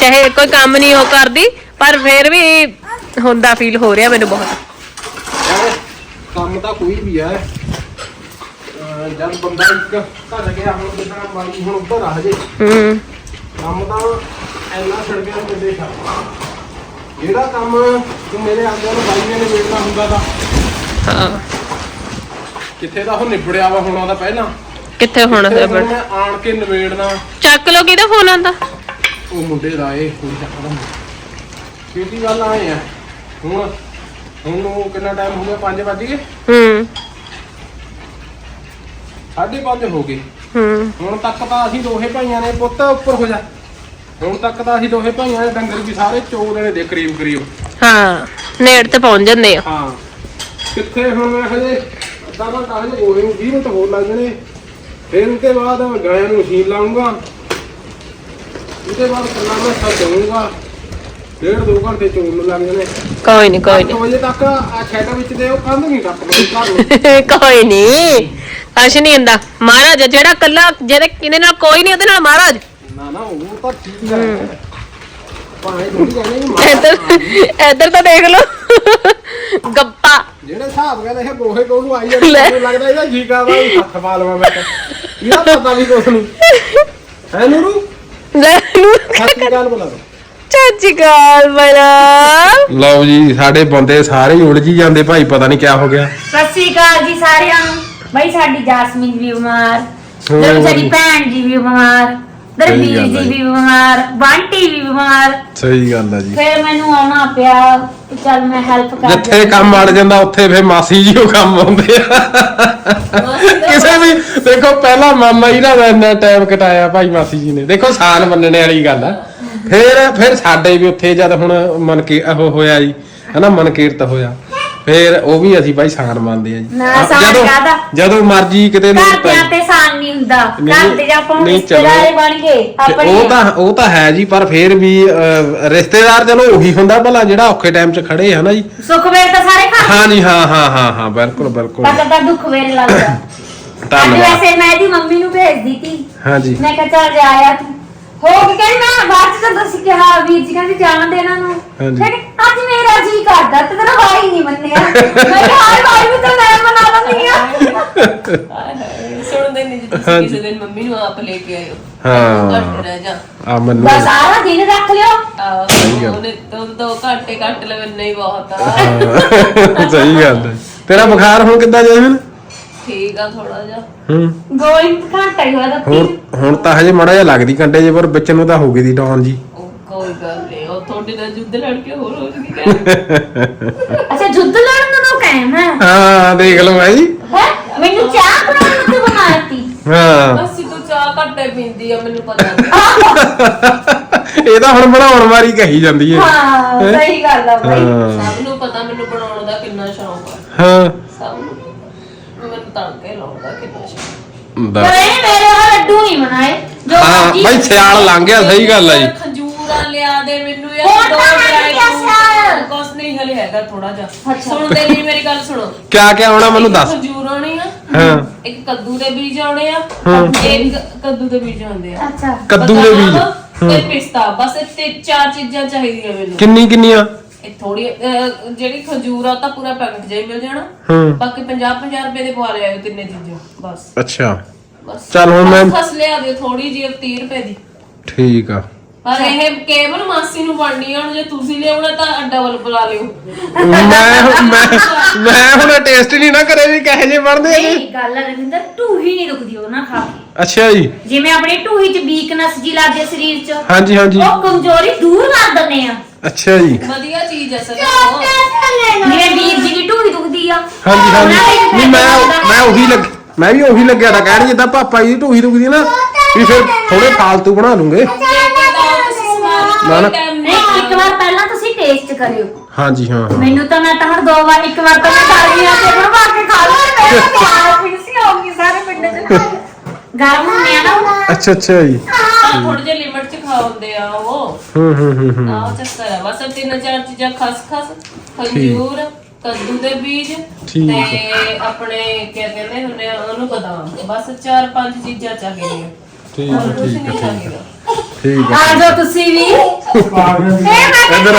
ਚਾਹੇ ਕੋਈ ਕੰਮ ਨਹੀਂ ਉਹ ਕਰਦੀ ਪਰ ਫਿਰ ਵੀ ਹੁੰਦਾ ਫੀਲ ਹੋ ਰਿਹਾ ਮੈਨੂੰ ਬਹੁਤ। ਯਾਰ ਕੰਮ ਤਾਂ ਕੋਈ ਵੀ ਅਹ ਜਦ ਬੰਦਾ ਇੱਕ ਘਰ ਗਿਆ ਹੁਣ ਜਿੱਦਾਂ ਮਾਲੀ ਹੁਣ ਉੱਧਰ ਆ ਜੇ। ਹੂੰ। ਕੰਮ ਤਾਂ ਐਨਾ ਛੜ ਗਿਆ ਕਿਤੇ ਛੱਡ ਜਿਹੜਾ ਕੰਮ ਤੂੰ ਮੇਰੇ ਆਂਦਿਆਂ ਨੂੰ ਬਾਈ ਨੇ ਨਿਬੇੜਨਾ ਹੁੰਦਾ ਤਾਂ। ਹਾਂ। ਕਿੱਥੇ ਦਾ ਉਹ ਨਿਬੜਿਆ ਵਾ ਹੋਣਾ ਦਾ ਪਹਿਲਾਂ। ਕਿੱਥੇ ਹੋਣਾ ਤੇ ਹੈ ਹੁਣ ਮੈਂ ਆਣ ਕੇ ਚੱਕ ਲੋ ਕਿਹਦਾ ਫੋਨ ਆਂਦਾ ਉਹ ਮੁੰਡੇ ਦਾ ਇਹ ਕੋਈ ਚੱਕਦਾ ਕਿਉਂਕਿ ਗੱਲ ਆਏ ਆ। ਹੁਣ ਹੁਣ ਨੂੰ ਕਿੰਨਾ ਟਾਈਮ ਹੋ ਗਿਆ? 5 ਵਜ ਹੂੰ। 5:30 ਹੋ ਗਏ। ਹੂੰ। ਹੁਣ ਤੱਕ ਤਾਂ ਅਸੀਂ ਦੋਹੇ ਭਾਈਆਂ ਨੇ ਪੁੱਤ ਉੱਪਰ ਹੋ ਜਾ। ਹੁਣ ਤੱਕ ਤਾਂ ਅਸੀਂ ਦੋਹੇ ਭਾਈਆਂ ਦੇ ਡੰਗਰ ਵੀ ਸਾਰੇ ਚੋਗ ਦੇਣੇ ਦੇ ਕਰੀਬ ਕਰੀਬ। ਹਾਂ ਨੇੜ ਤੇ ਪਹੁੰਚ ਜਾਂਦੇ ਆ। ਹਾਂ। ਕਿੱਥੇ ਹੁਣ ਮੈਂ ਹਜੇ ਅੱਧਾ ਘੰਟਾ ਹਜੇ ਗੋਹੇ ਨੂੰ 20 ਮਿੰਟ ਹੋਰ ਲੱਗ ਜਾਣੇ। ਫਿਰ ਉਹਦੇ ਬਾਅਦ ਗਾਇਆਂ ਨੂੰ ਮਸ਼ੀਨ ਲਾਉਂਗਾ ਉਹਦੇ ਬਾਅਦ ਕੱਲਾ ਮੈਂ ਸਰ ਦਊਂਗਾ ਡੇਢ ਦੋ ਘੰਟੇ ਚੋਣ ਨੂੰ ਲੱਗ ਜਾਣੇ। ਕੋਈ ਨਹੀਂ ਕੋਈ 8 ਵਜੇ ਤੱਕ ਆ ਸ਼ੈਡ ਵਿੱਚ ਦੇ ਉਹ ਕੰਧ ਨਹੀਂ ਟੱਪ ਗਈ ਘਰ ਨੂੰ। ਨਹੀਂ ਕੋਈ ਨਹੀਂ ਕੁਛ ਨਹੀਂ ਹੁੰਦਾ ਮਹਾਰਾਜ ਜਿਹੜਾ ਕੱਲਾ ਜਿਹਦੇ ਕਿਹਦੇ ਨਾਲ ਕੋਈ ਨਹੀਂ ਉਹਦੇ ਨਾਲ ਮਹਾਰਾਜ। ਨਾ ਨਾ ਉਹ ਤਾਂ ਠੀਕ ਹੈ। ਭਾਵੇਂ ਥੋੜੀ ਕਹਿੰਦੇ ਵੀ ਇੱਧਰ ਇੱਧਰ ਤਾਂ ਦੇਖ ਲਓ। ਗੱਪਾ। ਜਿਹੜੇ ਹਿਸਾਬ ਨਾਲ ਇਹ ਗੋਹੇ ਕੋਲ ਨੂੰ ਆਈ ਜਾਂਦੇ ਲੈ। ਮੈਨੂੰ ਲੱਗਦਾ ਇਹਦਾ ਜੀ ਕਰਦਾ ਵੀ ਹੱਥ ਪਾ ਲਵਾਂ ਮੈਂ ਤਾਂ। ਇਹਦਾ ਪਤਾ ਵੀ ਕੁਛ ਨਹੀਂ। ਹੈ ਨੂਰੂ? ਲੈ ਨੂੰ ਸੱਚੀ ਗੱਲ ਬੋਲਾ ਚਾਚੀ ਗਾਲ ਬਣਾ ਲਓ ਜੀ ਸਾਡੇ ਬੰਦੇ ਸਾਰੇ ਹੀ ਉਲਝ ਹੀ ਜਾਂਦੇ ਭਾਈ ਪਤਾ ਨਹੀਂ ਕਿਆ ਹੋ ਗਿਆ। ਸਤਿ ਸ੍ਰੀ ਅਕਾਲ ਜੀ ਸਾਰਿਆਂ ਨੂੰ। ਬਈ ਸਾਡੀ ਜਾਸਮੀਨ ਵੀ ਬਿਮਾਰ ਹਾਂ, ਮੇਰੇ ਭੈਣ ਜੀ ਵੀ ਬਿਮਾਰ ਦਰਬੀਰ ਗੱਲ ਹੈ। ਜੀ। ਵੀ ਬਿਮਾਰ ਬੰਟੀ ਵੀ ਬਿਮਾਰ। ਸਹੀ ਗੱਲ ਆ ਜੀ। ਫਿਰ ਮੈਨੂੰ ਆਉਣਾ ਪਿਆ ਕਿ ਚੱਲ ਮੈਂ ਹੈਲਪ ਕਰ ਜਿੱਥੇ ਕੰਮ ਅੜ ਜਾਂਦਾ ਉੱਥੇ ਫੇ ਮਾਸੀ ਜੀ ਉਹ ਕੰਮ ਆਉਂਦੇ ਆ। ਕਿਸੇ ਵੀ ਦੇਖੋ ਪਹਿਲਾ ਮਾਮਾ ਜੀ ਦਾ ਇੰਨਾ ਟਾਈਮ ਕਟਾਇਆ ਭਾਈ ਮਾਸੀ ਜੀ ਨੇ। ਦੇਖੋ ਸਾਲ ਮੰਨਣੇ ਵਾਲੀ ਗੱਲ ਆ। ਫਿਰ ਫਿਰ ਸਾਡੇ ਵੀ ਉੱਥੇ ਜਦ ਹੁਣ ਮਨ ਕੀ ਉਹ ਹੋਇਆ ਜੀ ਹਨਾ ਮਨ ਕੀਰਤ ਹੋਇਆ। ਫਿਰ ਉਹ ਵੀ ਅਸੀਂ ਭਾਈ ਸਾਨ ਮੰਨਦੇ ਆ ਜੀ। ਨਾ, ਆ- ਸਾਨ ਜਦੋਂ ਕਾਹਦਾ? ਜਦੋਂ ਮਰਜ਼ੀ ਕਿਤੇ ਨੂੰ ਘਰਦਿਆਂ ਤੇ ਸਾਨ ਨਹੀਂ ਹੁੰਦਾ। ਘਰ ਆਪਾਂ ਨਹੀਂ, ਚਲੋ। ਰਿਸ਼ਤੇਦਾਰ ਬਣ ਗਏ ਤੇ ਆਪਣੇ ਉਹ ਤਾਂ ਉਹ ਤਾਂ ਹੈ ਜੀ ਪਰ ਫਿਰ ਵੀ ਅਹ, ਰਿਸ਼ਤੇਦਾਰ ਚਲੋ ਉਹੀ ਹੁੰਦਾ ਭਲਾ ਜਿਹੜਾ ਔਖੇ ਟਾਈਮ 'ਚ ਖੜੇ ਆ ਨਾ ਜੀ। ਸੁੱਖ ਵੇਰ ਤਾਂ ਸਾਰੇ ਖਾ ਹਾਂ ਜੀ ਹਾਂ ਹਾਂ ਹਾਂ ਹਾਂ ਬਿਲਕੁਲ ਬਿਲਕੁਲ। ਤਾਂ ਕਦਾ ਦੁੱਖ ਵੇਰ ਲੱਗਦਾ। ਅੱਜ ਧੰਨਵਾਦ। ਵੈਸੇ ਮੈਂ ਇਹਦੀ ਮੰਮੀ ਨੂੰ ਭੇਜਦੀ ਤੀ। ਹਾਂ ਜੀ। ਮੈਂ ਕਿਹਾ ਚੱਲ ਜਾ ਆਇਆ ਤੂੰ। ਹੋ ਕੇ ਕਹਿੰਦੀ? ਮੈਂ ਬਾਅਦ ਚ ਤਾਂ ਦੱਸ ਕਿਹਾ ਵੀਰ ਜੀ ਕਹਿੰਦੇ ਜਾਣ ਦੇ ਇਹਨਾਂ ਨੂੰ। ਹਾਂਜੀ। ਅੱਜ ਮੇਰਾ ਜੀ ਕਰਦਾ ਤੇ ਤੇਰਾ ਭਾਈ ਨਹੀਂ ਮੰਨਿਆ। ਮੈਂ ਕਿਹਾ ਹਾਏ ਭਾਈ ਵੀ ਤਾਂ ਮੈਂ ਮਨਾ ਲੈਂਦੀ ਆ। ਸੁਣਦੇ ਨਹੀਂ ਜੀ ਤੁਸੀਂ ਕਿਸੇ ਦਿਨ ਮੰਮੀ ਨੂੰ ਆਪ ਲੈ ਕੇ ਆਇਓ। ਹਾਂ। ਘੱਟ ਰਹਿ ਜਾ। ਆ ਮੈਨੂੰ ਬਸ ਸਾਰਾ ਦਿਨ ਰੱਖ ਲਿਓ। ਆਹੋ, ਉਹਨੇ ਦੋ ਦੋ ਘੰਟੇ ਕੱਟ ਲਵੇ ਨਹੀਂ ਬਹੁਤ ਆ। ਸਹੀ ਗੱਲ ਹੈ। ਤੇਰਾ ਬੁਖਾਰ ਹੁਣ ਕਿੱਦਾਂ ਜੈਸਮੀਨ ਠੀਕ ਆ ਥੋੜਾ ਜਿਹਾ। ਹੂੰ। ਗੋਇੰ ਘੰਟਾ ਹੀ ਹੋਇਆ ਤਾਂ ਹੁਣ ਹੁਣ ਤਾਂ ਹਜੇ ਮੜਾ ਜਿਹਾ ਲੱਗਦੀ ਕੰਡੇ ਜੇ ਪਰ ਵਿੱਚ ਨੂੰ ਤਾਂ ਹੋ ਗਈ ਦੀ ਡਾਉਨ ਜੀ। ਉਹ ਕੋਈ ਗੱਲ ਨਹੀਂ ਉਹ ਤੁਹਾਡੇ ਨਾਲ ਜੁੱਧ ਲੜ ਕੇ ਹੋਰ ਹੋ ਜੂਗੀ ਕਹਿ ਅੱਛਾ ਜੁੱਧ ਲੜਨ ਨੂੰ ਕਾਇਮ ਹੈ। ਹਾਂ ਦੇਖ ਲਓ ਭਾਈ ਹੈ? ਮੈਨੂੰ ਚਾਹ ਬਣਾਉਣ ਨੂੰ ਤੂੰ ਬਣਾਤੀ ਹਾਂ। ਅਸੀਂ ਤੂੰ ਚਾਹ ਘੱਟੇ ਪੀਂਦੀ ਆ ਮੈਨੂੰ ਪਤਾ ਇਹ ਤਾਂ ਹੁਣ ਬਣਾਉਣ ਵਾਰੀ ਕਹੀ ਜਾਂਦੀ ਹੈ ਹਾਂ? ਸਹੀ ਗੱਲ ਆ ਬਾਈ। ਹਾਂ। ਸਭ ਨੂੰ ਪਤਾ ਮੈਨੂੰ ਬਣਾਉਣ ਦਾ ਕਿੰਨਾ ਸ਼ੌਂਕ ਆ। ਹਾਂ। ਤੜਕੇ ਲਾਉਣ ਦਾ ਕਿੰਨਾ ਸ਼ੌਂਕ ਪਰ ਦੱਸ। ਇਹ ਮੇਰੇ ਉਹ ਲੱਡੂ ਨਹੀਂ ਬਣਾਏ ਜੋ ਹਾਂ ਮਰਜ਼ੀ ਬਾਈ ਸਿਆਲ ਲੰਘ ਗਿਆ ਸਹੀ ਗੱਲ ਆ ਜੀ। ਖੰਜੂਰਾ ਲਿਆ ਦੇ ਮੈਨੂੰ ਹੋਰ ਯਾਰ ਦੋ ਤਾਂ ਹੈ ਡਰਾਈ ਨੀ ਸਿਆਲ। ਕੁਛ ਨਹੀਂ ਹਲੇ ਹੈਗਾ ਥੋੜਾ ਜਿਹਾ। ਅੱਛਾ। ਸੁਣਦੇ ਨਹੀਂ ਮੇਰੀ ਗੱਲ ਸੁਣੋ। ਕਿਆ ਕਿਆ ਆਉਣਾ ਮੈਨੂੰ ਇੱਕ ਦੱਸ। ਖਜੂਰ ਆਉਣੀ ਆ ਹਾਂ। ਇੱਕ ਕੱਦੂ ਦੇ ਬੀਜ ਆਉਣੇ ਆ। ਇੱਕ ਕੱਦੂ ਦੇ ਬੀਜ ਆਉਂਦੇ ਆ। ਅੱਛਾ। ਕੱਦੂ ਦੇ ਬੀਜ। ਬਦਾਮ ਤੇ ਪਿਸਤਾ ਬਸ ਇਹ ਤੇ ਚਾਰ ਚੀਜ਼ਾਂ ਚਾਹੀਦੀਆਂ ਮੈਨੂੰ। ਕਿੰਨੀ ਕਿੰਨੀਆਂ ਇਹ ਥੋੜੀ ਜਿਹੜੀ ਖਜੂਰ ਆ ਉਹ ਤਾਂ ਪੂਰਾ ਪੈਕਟ ਜਿਹਾ ਹੀ ਮਿਲ ਜਾਣਾ। ਹਾਂ। ਬਾਕੀ 50 50 ਰੁਪਏ ਦੇ ਪਵਾ ਲਿਆਓ ਤਿੰਨੇ ਚੀਜ਼ਾਂ ਬਸ। ਅੱਛਾ। ਬਸ। ਚੱਲ ਹੁਣ ਮੈਂ- ਖਸ ਲਿਆ ਦਿਓ ਥੋੜੀ ਜਿਹੀ 30 ਰੁਪਏ ਦੀ। ਠੀਕ ਆ। ਪਰ ਇਹ ਕੇਵਲ ਮਾਸੀ ਨੂੰ ਬਣਨੀ ਆ ਹੁਣ ਜੇ ਤੁਸੀਂ ਲਿਆਉਣਾ ਤਾਂ ਡਬਲ ਬੁਲਾ ਲਿਓ। ਮੈਂ ਹੁਣ- ਮੈਂ ਮੈਂ ਹੁਣ ਟੇਸਟ ਨਹੀਂ ਨਾ ਕਰੇ ਵੀ ਕਹੇ ਜੇ ਬਣਦੇ ਆ ਜੀ। ਨਹੀਂ ਗੱਲ ਆ ਰਵਿੰਦਰ ਢੂਹੀ ਨਹੀਂ ਦੁਖਦੀ ਉਹ ਨਾ ਖਾ ਕੇ। ਅੱਛਾ ਜੀ। ਜਿਵੇਂ ਆਪਣੀ ਢੂਹੀ 'ਚ ਵੀਕਨੈਸ ਜੀ ਲੱਗਦੀ ਆ ਸਰੀਰ 'ਚ ਹਾਂਜੀ ਹਾਂਜੀ। ਉਹ ਕਮਜ਼ੋਰੀ ਦੂਰ ਕਰ ਦਿੰਦੇ ਆ। ਅੱਛਾ ਜੀ। ਵਧੀਆ ਚੀਜ਼ ਹੈ ਸਰ। ਜਿਵੇਂ ਵੀਰ ਜੀ ਦੀ ਢੂਹੀ ਦੁਖਦੀ ਆ। ਹਾਂਜੀ ਹਾਂਜੀ। ਨਹੀਂ ਮੈਂ ਮੈਂ ਉਹੀ ਲੱਗ ਮੈਂ ਵੀ ਉਹੀ ਲੱਗਿਆ ਤਾਂ ਕਹਿਣ ਜਿੱਦਾਂ ਪਾਪਾ ਜੀ ਦੀ ਢੂਹੀ ਦੁਖਦੀ ਨਾ ਵੀ ਫਿਰ ਥੋੜੇ ਫਾਲਤੂ ਬਣਾ ਲੂੰਗੇ। ਨਾ, ਨਾ। ਨਹੀਂ ਇੱਕ ਵਾਰ ਪਹਿਲਾਂ ਤੁਸੀਂ ਟੇਸਟ ਕਰਿਓ। ਹਾਂਜੀ ਹਾਂ ਹਾਂ। ਮੈਨੂੰ ਤਾਂ ਮੈਂ ਤਾਂ ਦੋ ਵਾਰ ਇੱਕ ਵਾਰ ਤਾਂ ਮੈਂ ਖਾ ਗਈ ਆ ਤੇ ਬਣਵਾ ਕੇ ਖਾ ਲਓ ਮੇਰੇ ਪਿਆਰ ਫਿਰਸੀ ਹੋਊਗੀ ਸਾਰੇ ਪਿੰਡ 'ਚ। ਗਰਮ ਹੁੰਦੇ ਆ ਨਾ। ਉਹ। ਅੱਛਾ ਅੱਛਾ ਜੀ। ਥੋੜੇ ਜਿਹੇ ਖਾਉਂਦੇ ਆ ਉਹ। ਹੂੰ ਹੂੰ ਹੂੰ ਹੂੰ। ਆਹ ਚੱਕਰ ਆ। ਬਸ ਤਿੰਨ ਚਾਰ ਚੀਜ਼ਾਂ ਖਸਖਸ ਖਜੂਰ ਕੱਦੂ ਦੇ ਬੀਜ ਠੀਕ ਤੇ ਆਪਣੇ ਕੀ ਕਹਿੰਦੇ ਹੁੰਦੇ ਆ ਉਹਨੂੰ ਬਦਾਮ ਬਸ ਚਾਰ ਪੰਜ ਚੀਜ਼ਾਂ ਚਾਹੀਦੀਆਂ ਠੀਕ ਹੈ ਕੁਝ ਠੀਕ ਨਹੀਂ ਹੈ। ਚਾਹੀਦਾ ਠੀਕ ਹੈ ਆ ਜਾਓ ਤੁਸੀਂ ਵੀ। ਇਹ ਮੈਂ ਇਧਰ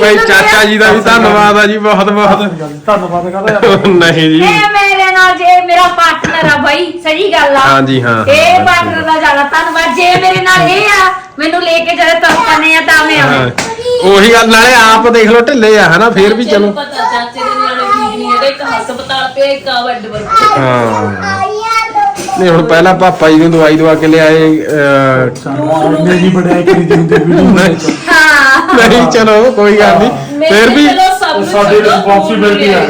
ਭਾਈ ਚਾਚਾ ਜੀ ਦਾ ਵੀ ਧੰਨਵਾਦ ਆ ਜੀ ਬਹੁਤ ਬਹੁਤ। ਧੰਨਵਾਦ ਕਰਦਾ ਨਹੀਂ ਜੀ। ਇਹ ਮੇਰੇ ਨਾਲ ਜੇ ਮੇਰਾ ਪਾਰਟਨਰ ਆ ਬਾਈ ਸਹੀ ਗੱਲ ਆ। ਹਾਂਜੀ, ਹਾਂ, ਹਾਂ, ਇਹ। ਪਾਰਟਨਰ ਦਾ ਜ਼ਿਆਦਾ ਧੰਨਵਾਦ। ਜੇ ਮੇਰੇ ਨਾਲ ਇਹ ਆ ਮੈਨੂੰ ਲੈ ਕੇ ਜਦੋਂ ਤੁਰ ਪਨੇ ਆ ਤਾਂ ਮੈਂ ਹਾਂ ਆਵਾਂ ਉਹੀ ਗੱਲ ਨਾਲੇ ਆਪ ਦੇਖ ਲਓ ਢਿੱਲੇ ਆ ਹਨਾ ਫੇਰ ਵੀ ਚਾਚੇ ਨੂੰ ਚਲੋ। ਪਤਾ ਚਾਚੇ ਦੇ ਨਿਆਣੇ ਠੀਕ ਨਹੀਂ ਹੈਗੇ ਇੱਕ ਹਸਪਤਾਲ ਪਿਆ ਇੱਕ ਆ ਵੱਡ ਵਰਗੇ ਹਾਂ। ਨਹੀਂ ਹੁਣ ਪਹਿਲਾਂ ਪਾਪਾ ਜੀ ਨੂੰ ਦਵਾਈ ਦਵਾ ਕੇ ਲਿਆਏ ਅਹ, ਬੜਾਈ ਕਰੀ ਨਹੀਂ ਹਾਂ। ਨਹੀਂ ਚਲੋ ਕੋਈ ਗੱਲ ਨਹੀਂ। ਫੇਰ ਵੀ ਚਲੋ ਸਭ ਨੂੰ ਸਾਡੀ ਚਲੋ ਰਿਸਪੌਂਸਿਬਿਲਟੀ ਹੈ।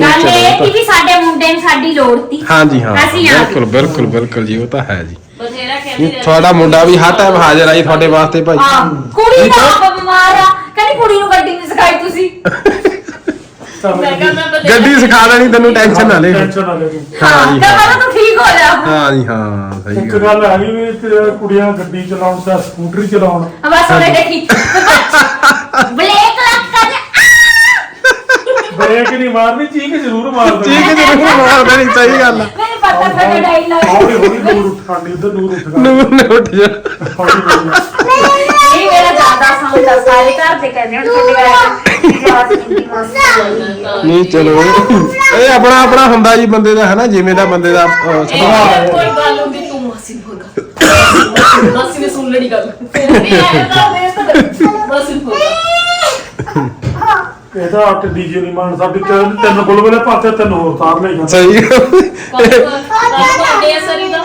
ਗੱਲ ਇਹ ਸੀ ਵੀ ਸਾਡੇ ਮੁੰਡੇ ਨੂੰ ਸਾਡੀ ਲੋੜ ਤੀ ਹਾਂਜੀ ਹਾਂ ਅਸੀਂ ਆ ਗਏ। ਬਿਲਕੁਲ ਬਿਲਕੁਲ ਬਿਲਕੁਲ ਜੀ ਉਹ ਤਾਂ ਹੈ ਜੀ। ਬਥੇਰਾ ਨਹੀਂ, ਕਹਿੰਦੇ ਤੁਹਾਡਾ ਮੁੰਡਾ ਵੀ ਹਰ ਟਾਈਮ ਹਾਜ਼ਰ ਆ ਜੀ ਤੁਹਾਡੇ ਵਾਸਤੇ ਭਾਈ। ਹਾਂ ਕੁੜੀ ਦਾ ਆਪ ਬਿਮਾਰ ਆ। ਕਹਿੰਦੀ ਕੁੜੀ ਨੂੰ ਗੱਡੀ ਨਹੀਂ ਸਿਖਾਈ ਤੁਸੀਂ। ਮੈਂ ਕਿਹਾ ਮੈਂ ਬਥੇਰਾ ਗੱਡੀ ਸਿਖਾ ਦੇਣੀ ਤੈਨੂੰ ਟੈਨਸ਼ਨ ਨਾ ਲੈ। ਟੈਨਸ਼ਨ ਨਾ ਲੈ ਹਾਂ ਜੀ ਤਾਂ ਹਾਂ। ਪਹਿਲਾਂ ਤੂੰ ਠੀਕ ਹੋ ਜਾ। ਹਾਂ ਜੀ ਹਾਂ ਸਹੀ ਇੱਕ ਗੱਲ। ਗੱਲ ਹੈ ਵੀ ਤੇ ਕੁੜੀਆਂ ਗੱਡੀ ਚਲਾਉਣ ਦਾ ਸਕੂਟਰੀ ਚਲਾਉਣ। ਬਸ ਉਹਨੇ ਦੇਖੀ ਕਰ ਬ੍ਰੇਕ ਨਹੀਂ ਮਾਰਨੀ ਚੀਕ ਜ਼ਰੂਰ ਮਾਰਦਾ ਠੀਕ ਹੈ ਜੀ ਮਾਰ ਦੇਣੀ ਸਹੀ ਗੱਲ ਆ। ਮੈਨੂੰ ਪਤਾ ਸਾਡਾ ਡਾਇਲੌਗ ਹੌਲੀ ਹੌਲੀ ਨੂਰ ਉੱਠਾਂਡੀ ਉਧਰ ਨੂਰ ਉੱਠਦਾ ਨੂੰ ਨੇ ਉੱਠ ਜਾ ਹੌਲੀ ਹੌਲੀ। ਇਹ ਮੇਰਾ ਜ਼ਿਆਦਾ ਸਾਊਂਡ ਆ ਸਾਰੇ ਘਰ ਦੇ ਕਹਿੰਦੇ ਹੁਣ ਤੁਹਾਡੇ ਘਰ ਆਵਾਜ਼ ਕਿੰਨੀ ਮਸਤ ਨਹੀਂ ਚਲੋ। ਇਹ ਆਪਣਾ ਆਪਣਾ ਹੁੰਦਾ ਜੀ ਬੰਦੇ ਦਾ ਹਨਾ ਜਿਵੇਂ ਦਾ ਬੰਦੇ ਦਾ ਅਹ, ਸੁਭਾਅ। ਇਹ ਕੋਈ ਗੱਲ ਹੁੰਦੀ ਤੂੰ ਮਾਸੀ ਨੂੰ ਮਾਸੀ ਨੇ ਸੁਣ ਲੈਣੀ ਗੱਲ। ਫਿਰ ਨਹੀਂ ਆਇਆ ਤਾਂ ਮੈਂ ਤਾਂ ਮਾਸੀ ਨੂੰ ਬੋਲ ਇਹਦਾ ਅੱਟ ਡੀਜੇ ਨਹੀਂ ਮਾਨ ਸਾਡੀ ਤਿੰਨ ਤਿੰਨ ਬੁਲਬੁਲੇ ਪਾਸੇ ਤਿੰਨ ਹੋਰ ਤਾਰ ਲੈ ਜਾਂਦੇ। ਸਹੀ ਕੌਣ ਤੁਹਾਡੇ ਅਸਰੀ ਦਾ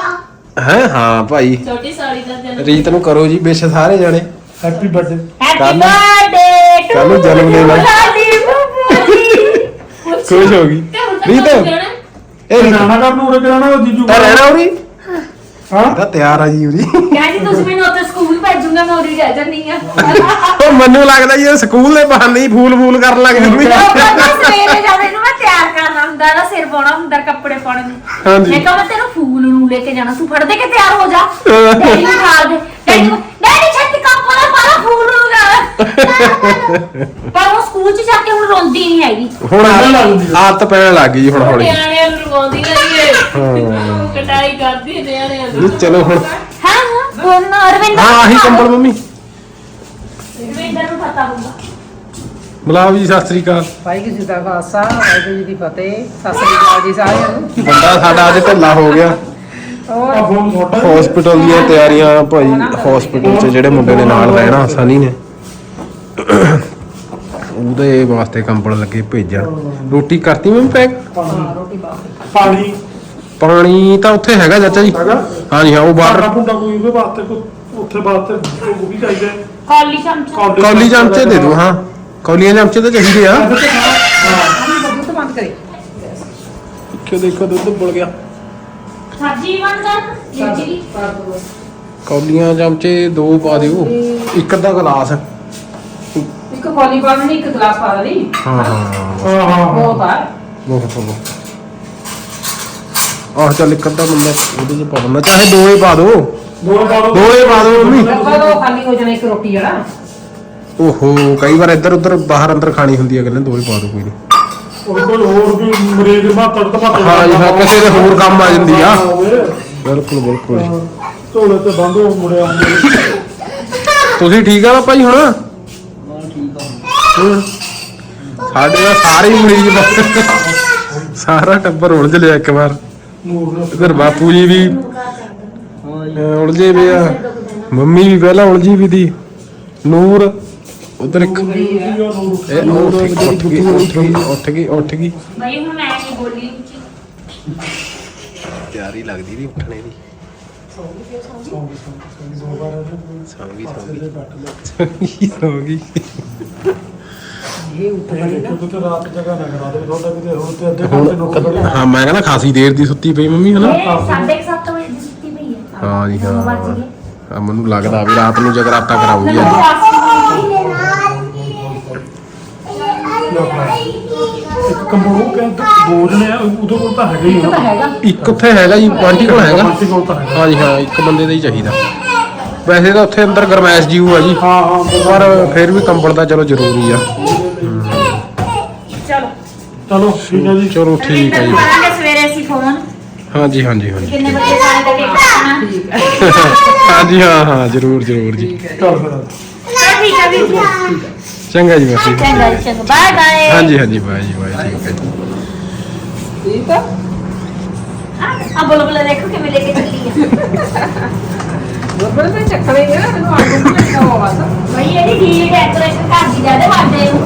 ਹੈ? ਹਾਂ ਭਾਈ। ਛੋਟੀ ਸਾੜੀ ਦਾ ਜਨਮ ਰੀਤ ਨੂੰ ਕਰੋ ਜੀ ਵਿਸ਼ ਸਾਰੇ ਜਾਣੇ। ਹੈਪੀ ਬਰਥਡੇ ਹੈਪੀ ਕੱਲ੍ਹ- ਬਰਥਡੇ ਟੂ ਕੱਲ੍ਹ ਨੂੰ ਜਨਮ ਦਿਨ ਆ। ਖੁਸ਼ ਹੋ ਗਈ। ਰੀਤ। ਇਹ ਰੀਤ ਨਾਨਾ ਕਰਨ ਨੂੰ ਉਰੇ ਕਰਾਣਾ ਉਹ ਜੀਜੂ ਤਾਂ ਰਹਿਣਾ ਉਰੀ? ਹਾਂ। ਤਾਂ ਤਿਆਰ ਆ ਜੀ ਉਰੀ। ਤੁਸੀਂ ਮੈਨੂੰ ਉੱਥੇ ਸਕੂਲ ਭੇਜੂਗਾ ਮੈਂ ਉਰੀ ਰਹਿ ਜਾਂਦੀ ਆ ਉਹ ਮੈਨੂੰ ਲੱਗਦਾ ਜੀ ਇਹ ਸਕੂਲ ਦੇ ਬਹਾਨੇ ਹੀ ਫੂਲ ਫੂਲ ਕਰਨ ਲੱਗ ਜਾਂਦੀ ਉਹ ਕਹਿੰਦਾ ਸਵੇਰੇ ਇਹਨੂੰ ਮੈਂ ਤਿਆਰ ਕਰਨਾ ਹੁੰਦਾ ਨਾ ਸਿਰ ਪਾਉਣਾ ਹੁੰਦਾ ਕੱਪੜੇ ਪਾਉਣੇ ਨੂੰ। ਹਾਂਜੀ। ਮੈਂ ਕਹਾਂ ਮੈਂ ਤੈਨੂੰ ਫੂਲ ਨੂੰ ਲੈ ਕੇ ਜਾਣਾ ਤੂੰ ਫੜ ਦੇ ਕੇ ਤਿਆਰ ਹੋ ਜਾ। ਡੈਡੀ ਨੂੰ ਖਾ ਦੇ। ਡੈਡੀ ਨੂੰ ਡੈਡੀ ਛੱਤੀ ਕੱਪੜਾ ਪਾਲਾ ਫੂਲ ਨੂੰ ਜਾ। ਪਰ ਉਹ ਸਕੂਲ ਚ ਜਾ ਕੇ ਹੁਣ ਰੋਂਦੀ ਨਹੀਂ ਹੈਗੀ। ਹੁਣ ਆਦਤ ਪੈਣ ਲੱਗ ਗਈ ਜੀ ਹੁਣ ਹੌਲੀ। ਨਿਆਣਿਆਂ ਨੂੰ ਰਵਾਉਂਦੀ ਆ ਜੀ ਇਹ ਕਟਾਈ ਕਰਦੀ ਹੈ ਨਿਆਣਿਆਂ ਨਹੀਂ ਨੂੰ ਚਲੋ ਹੁਣ ਹਾਂ ਹਾਂ ਹੁਣ ਅਰਵਿੰਦਰ ਹਾਂ ਆਹੀ ਕੰਬਲ ਮੰਮੀ। ਅਰਵਿੰਦਰ ਨੂੰ ਪਤਾ ਹੋਊਗਾ। ਬੁਲਾਓ ਜੀ ਸਤਿ ਸ੍ਰੀ ਅਕਾਲ। ਵਾਹਿਗੁਰੂ ਜੀ ਦਾ ਖਾਲਸਾ ਵਾਹਿਗੁਰੂ ਜੀ ਦੀ ਫਤਿਹ। ਸਤਿ ਸ੍ਰੀ ਅਕਾਲ ਜੀ ਸਾਰਿਆਂ ਨੂੰ। ਬੰਦਾ ਸਾਡਾ ਅੱਜ ਢਿੱਲਾ ਹੋ ਗਿਆ। ਹੋਰ? ਹਸਪੀਟਲ ਦੀਆਂ ਤਿਆਰੀਆਂ ਭਾਈ ਹਸਪੀਟਲ 'ਚ ਜਿਹੜੇ ਮੁੰਡੇ ਨੇ ਨਾਲ ਰਹਿਣਾ ਸਨੀ ਨੇ। ਉਹਦੇ ਵਾਸਤੇ ਕੰਬਲ ਲੱਗੇ ਭੇਜਣ ਰੋਟੀ ਕਰਤੀ ਮੈਂ ਪੈਕ? ਪਾਣੀ। ਪਾਣੀ ਤਾਂ ਉੱਥੇ ਹੈਗਾ ਚਾਚਾ ਜੀ। ਹੈਗਾ? ਹਾਂਜੀ ਹਾਂ ਉਹ ਸਾਡਾ ਵਾਟਰ ਪੁੰਡਾ ਕੋਈ ਉਹਦੇ ਵਾਸਤੇ ਕੋਈ ਉੱਥੇ ਵਾਸਤੇ ਉਹ ਵੀ ਚਾਹੀਦਾ ਹੈ। ਕਾਲੀ ਚਮਚਾ। ਕੌਲੀ ਚਮਚੇ ਦੇ ਦਿਓ ਹਾਂ। ਕੌਲੀਆਂ ਚਮਚੇ ਤਾਂ ਚਾਹੀਦੇ ਆ। ਵੈਸੇ ਤਾਂ ਹਾਂ, ਦੁੱਧ ਬੰਦ ਕਰੇ। ਦੇਖੋ ਦੇਖੋ ਦੁੱਧ ਬੁਲ ਗਿਆ। ਸਬਜ਼ੀ ਬਣ ਜਾ ਜੀ। ਕਰ ਦੋ। ਕੌਲੀਆਂ ਚਮਚੇ ਦੋ ਪਾ ਦਿਓ। ਇੱਕ ਅੱਧਾ ਗਲਾਸ। ਇੱਕ ਕੋਲੀ ਪਾ ਦੇਣੀ ਇੱਕ ਗਲਾਸ ਪਾ ਦੇਣੀ। ਹਾਂ ਹਾਂ। ਹਾਂ ਹਾਂ। ਬਹੁਤ ਆ। ਬਹੁਤ ਬਹੁਤ। ਆਹ ਚੱਲ ਇੱਕ ਅੱਧਾ ਬੰਦਾ ਉਹਦੇ ਚ ਪਾ ਦਿੰਦਾ। ਚਾਹੇ ਦੋ ਹੀ ਪਾ ਦੋ। ਦੋ ਹੀ ਪਾ ਮੰਮੀ। ਦੋ ਖਾਲੀ ਹੋ ਜਾਣਾ ਇੱਕ ਰੋਟੀ ਵਾਲਾ। ਓਹੋ ਕਈ ਵਾਰ ਇੱਧਰ ਉੱਧਰ ਬਾਹਰ ਅੰਦਰ ਖਾਣੀ ਹੁੰਦੀ ਹੈ ਕਹਿੰਦੇ ਦੋ ਹੀ ਪਾ ਦਿਓ ਕੋਈ ਨਹੀਂ ਉਹ ਕੋਈ ਹੋਰ ਵੀ ਮਰੀਜ਼ ਮਾਤੜ ਤਾਂ ਮਾਤੜ ਹਾਂ ਜੀ, ਹਾਂ, ਕਿਸੇ ਦੇ ਹੋਰ ਕੰਮ ਆ ਜਾਂਦੀ ਆ। ਬਿਲਕੁਲ ਬਿਲਕੁਲ। ਜੀ। ਝੋਲੇ ਤੇ ਬੰਦੋ ਮੁੜਿਆ ਹੁੰਦੇ ਤੁਸੀਂ ਠੀਕ ਆ ਪਾਪਾ ਜੀ ਹੁਣ? ਹੂੰ। ਸਾਡੇ ਦਾ ਸਾਰੇ ਹੀ ਮਰੀਜ਼ ਬਸ ਸਾਰਾ ਟੱਬਰ ਉਲਝ ਲਿਆ ਇੱਕ ਵਾਰ। ਨੇ ਇਧਰ ਬਾਪੂ ਜੀ ਵੀ ਅਹ, ਉਲਝੇ ਵੇ ਆ। ਮੰਮੀ ਵੀ ਪਹਿਲਾਂ ਉਲਝੀ ਵੀ ਦੀ ਨੂਰ ਉਧਰ ਇੱਕ। ਇਹ ਨੂਰ ਉੱਠ ਗਈ ਉੱਠ ਗਈ ਉੱਠ ਗਈ ਉੱਠ ਗਈ ਬਈ ਹੁਣ ਮੈਂ ਨਹੀਂ ਬੋਲੀ। ਉੱਚੀ ਤਿਆਰੀ ਲੱਗਦੀ ਦੀ ਉੱਠਣੇ ਦੀ। ਸੌਂਗੀ ਸੌਂਗੀ ਸੌਂਗੀ ਇਹ ਉੱਠ ਗਈ ਨਾ। ਕਿਤੇ ਰਾਤ ਜਗ੍ਹਾ ਨਾ ਕਰਾ ਦੇ ਤੁਹਾਡਾ ਕਿਤੇ ਹੁਣ ਤੇ ਅੱਧੇ ਘੰਟੇ ਨੂੰ ਹੁਣ ਹਾਂ ਮੈਂ ਕਹਿੰਦਾ ਖਾਸੀ ਦੇਰ ਦੀ ਸੁੱਤੀ ਪਈ ਮੰਮੀ ਹਨਾ? ਇਹ 7:30 ਵਜੇ ਦੀ ਸੁੱਤੀ ਪਈ ਹੈ। ਹਾਂ ਜੀ ਹਾਂ। ਵੱਜ ਗਏ। ਹਾਂ, ਮੈਨੂੰ ਲੱਗਦਾ ਵੀ ਰਾਤ ਨੂੰ ਜਗਰਾਤਾ ਕਰਾਉਗੀ ਅੱਜ ਇੱਕ ਕੰਬੂ ਕਹਿੰਦੇ ਦੋ ਜਣੇ ਆ, ਉਹਦੇ ਕੋਲ ਤਾਂ ਹੈਗਾ ਹੀ ਹੈਗਾ। ਇੱਕ ਉੱਥੇ ਹੈਗਾ ਜੀ ਆਂਟੀ ਕੋਲ ਹੈਗਾ। ਆਂਟੀ ਕੋਲ ਤਾਂ ਹੈਗਾ। ਹਾਂ ਜੀ ਹਾਂ ਇੱਕ ਬੰਦੇ ਦਾ ਹੀ ਚਾਹੀਦਾ। ਵੈਸੇ ਤਾਂ ਉੱਥੇ ਅੰਦਰ ਗਰਮੈਸ਼ ਜੀ ਆ ਜੀ। ਹਾਂ ਹਾਂ ਪਰ ਫਿਰ ਵੀ ਕੰਬਲ ਤਾਂ ਚਲੋ ਜ਼ਰੂਰੀ ਆ। ਚਲੋ ਠੀਕ ਹੈ ਜੀ। ਚਲੋ ਠੀਕ ਹੈ ਜੀ। ਕਰਾਂਗੇ ਸਵੇਰੇ ਅਸੀਂ ਫੋਨ ਹਾਂਜੀ ਹਾਂਜੀ ਹਾਂਜੀ। ਕਿੰਨੇ ਵਜੇ ਜਾਣੇ ਦਾ ਕੇਕ ਕੱਟਣਾ ਹਾਂਜੀ ਹਾਂ ਹਾਂ ਜ਼ਰੂਰ ਜ਼ਰੂਰ ਜੀ। ਚੱਲ ਫਿਰ। ਚਲੋ ਠੀਕ ਹੈ ਵੀਰ ਜੀ। ਚੰਗਾ ਜੀ ਮਾਸੀ। ਚੰਗਾ ਜੀ ਚੰਗਾ। ਬਾਏ ਬਾਏ ਹਾਂਜੀ ਹਾਂਜੀ ਬਾਏ ਜੀ ਬਾਏ ਠੀਕ ਹੈ ਜੀ। ਠੀਕ ਆ? ਆ ਬੋਲ ਬੋਲ ਦੇਖੋ ਕਿਵੇਂ ਲੈ ਕੇ ਚੱਲੀ ਹੈ ਬੱਬਰ ਤੇ ਚੱਕਰੇ ਆ ਮੈਨੂੰ ਆਲੂ ਨੂੰ ਲੱਗਦਾ ਬਸ ਬਈ ਇਹਦੀ ਢੀਲ ਡੈਕੋਰੇਸ਼ਨ ਕਰ ਦੀ ਜਾਦੇ ਵਾਦੇ ਨੂੰ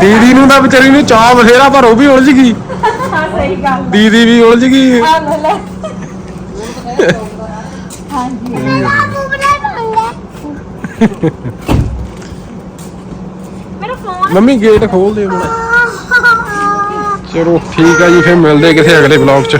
ਦੀਦੀ ਨੂੰ ਤਾਂ ਵਿਚਾਰੀ ਨੂੰ ਚਾਹ ਬਥੇਰਾ, ਪਰ ਉਹ ਵੀ ਉਲਝ ਗਈ। ਹਾਂ ਸਹੀ ਗੱਲ ਦੀਦੀ ਵੀ ਉਲਝ ਗਈ। ਆ ਲੈ ਹਾਂਜੀ ਮੇਰਾ ਫੋਨ ਮੰਮੀ ਗੇਟ ਖੋਲ ਦੇ ਹੁਣ ਚਲੋ, ਠੀਕ ਆ ਜੀ, ਫਿਰ ਮਿਲਦੇ ਕਿਸੇ ਅਗਲੇ ਵਲੌਗ 'ਚ।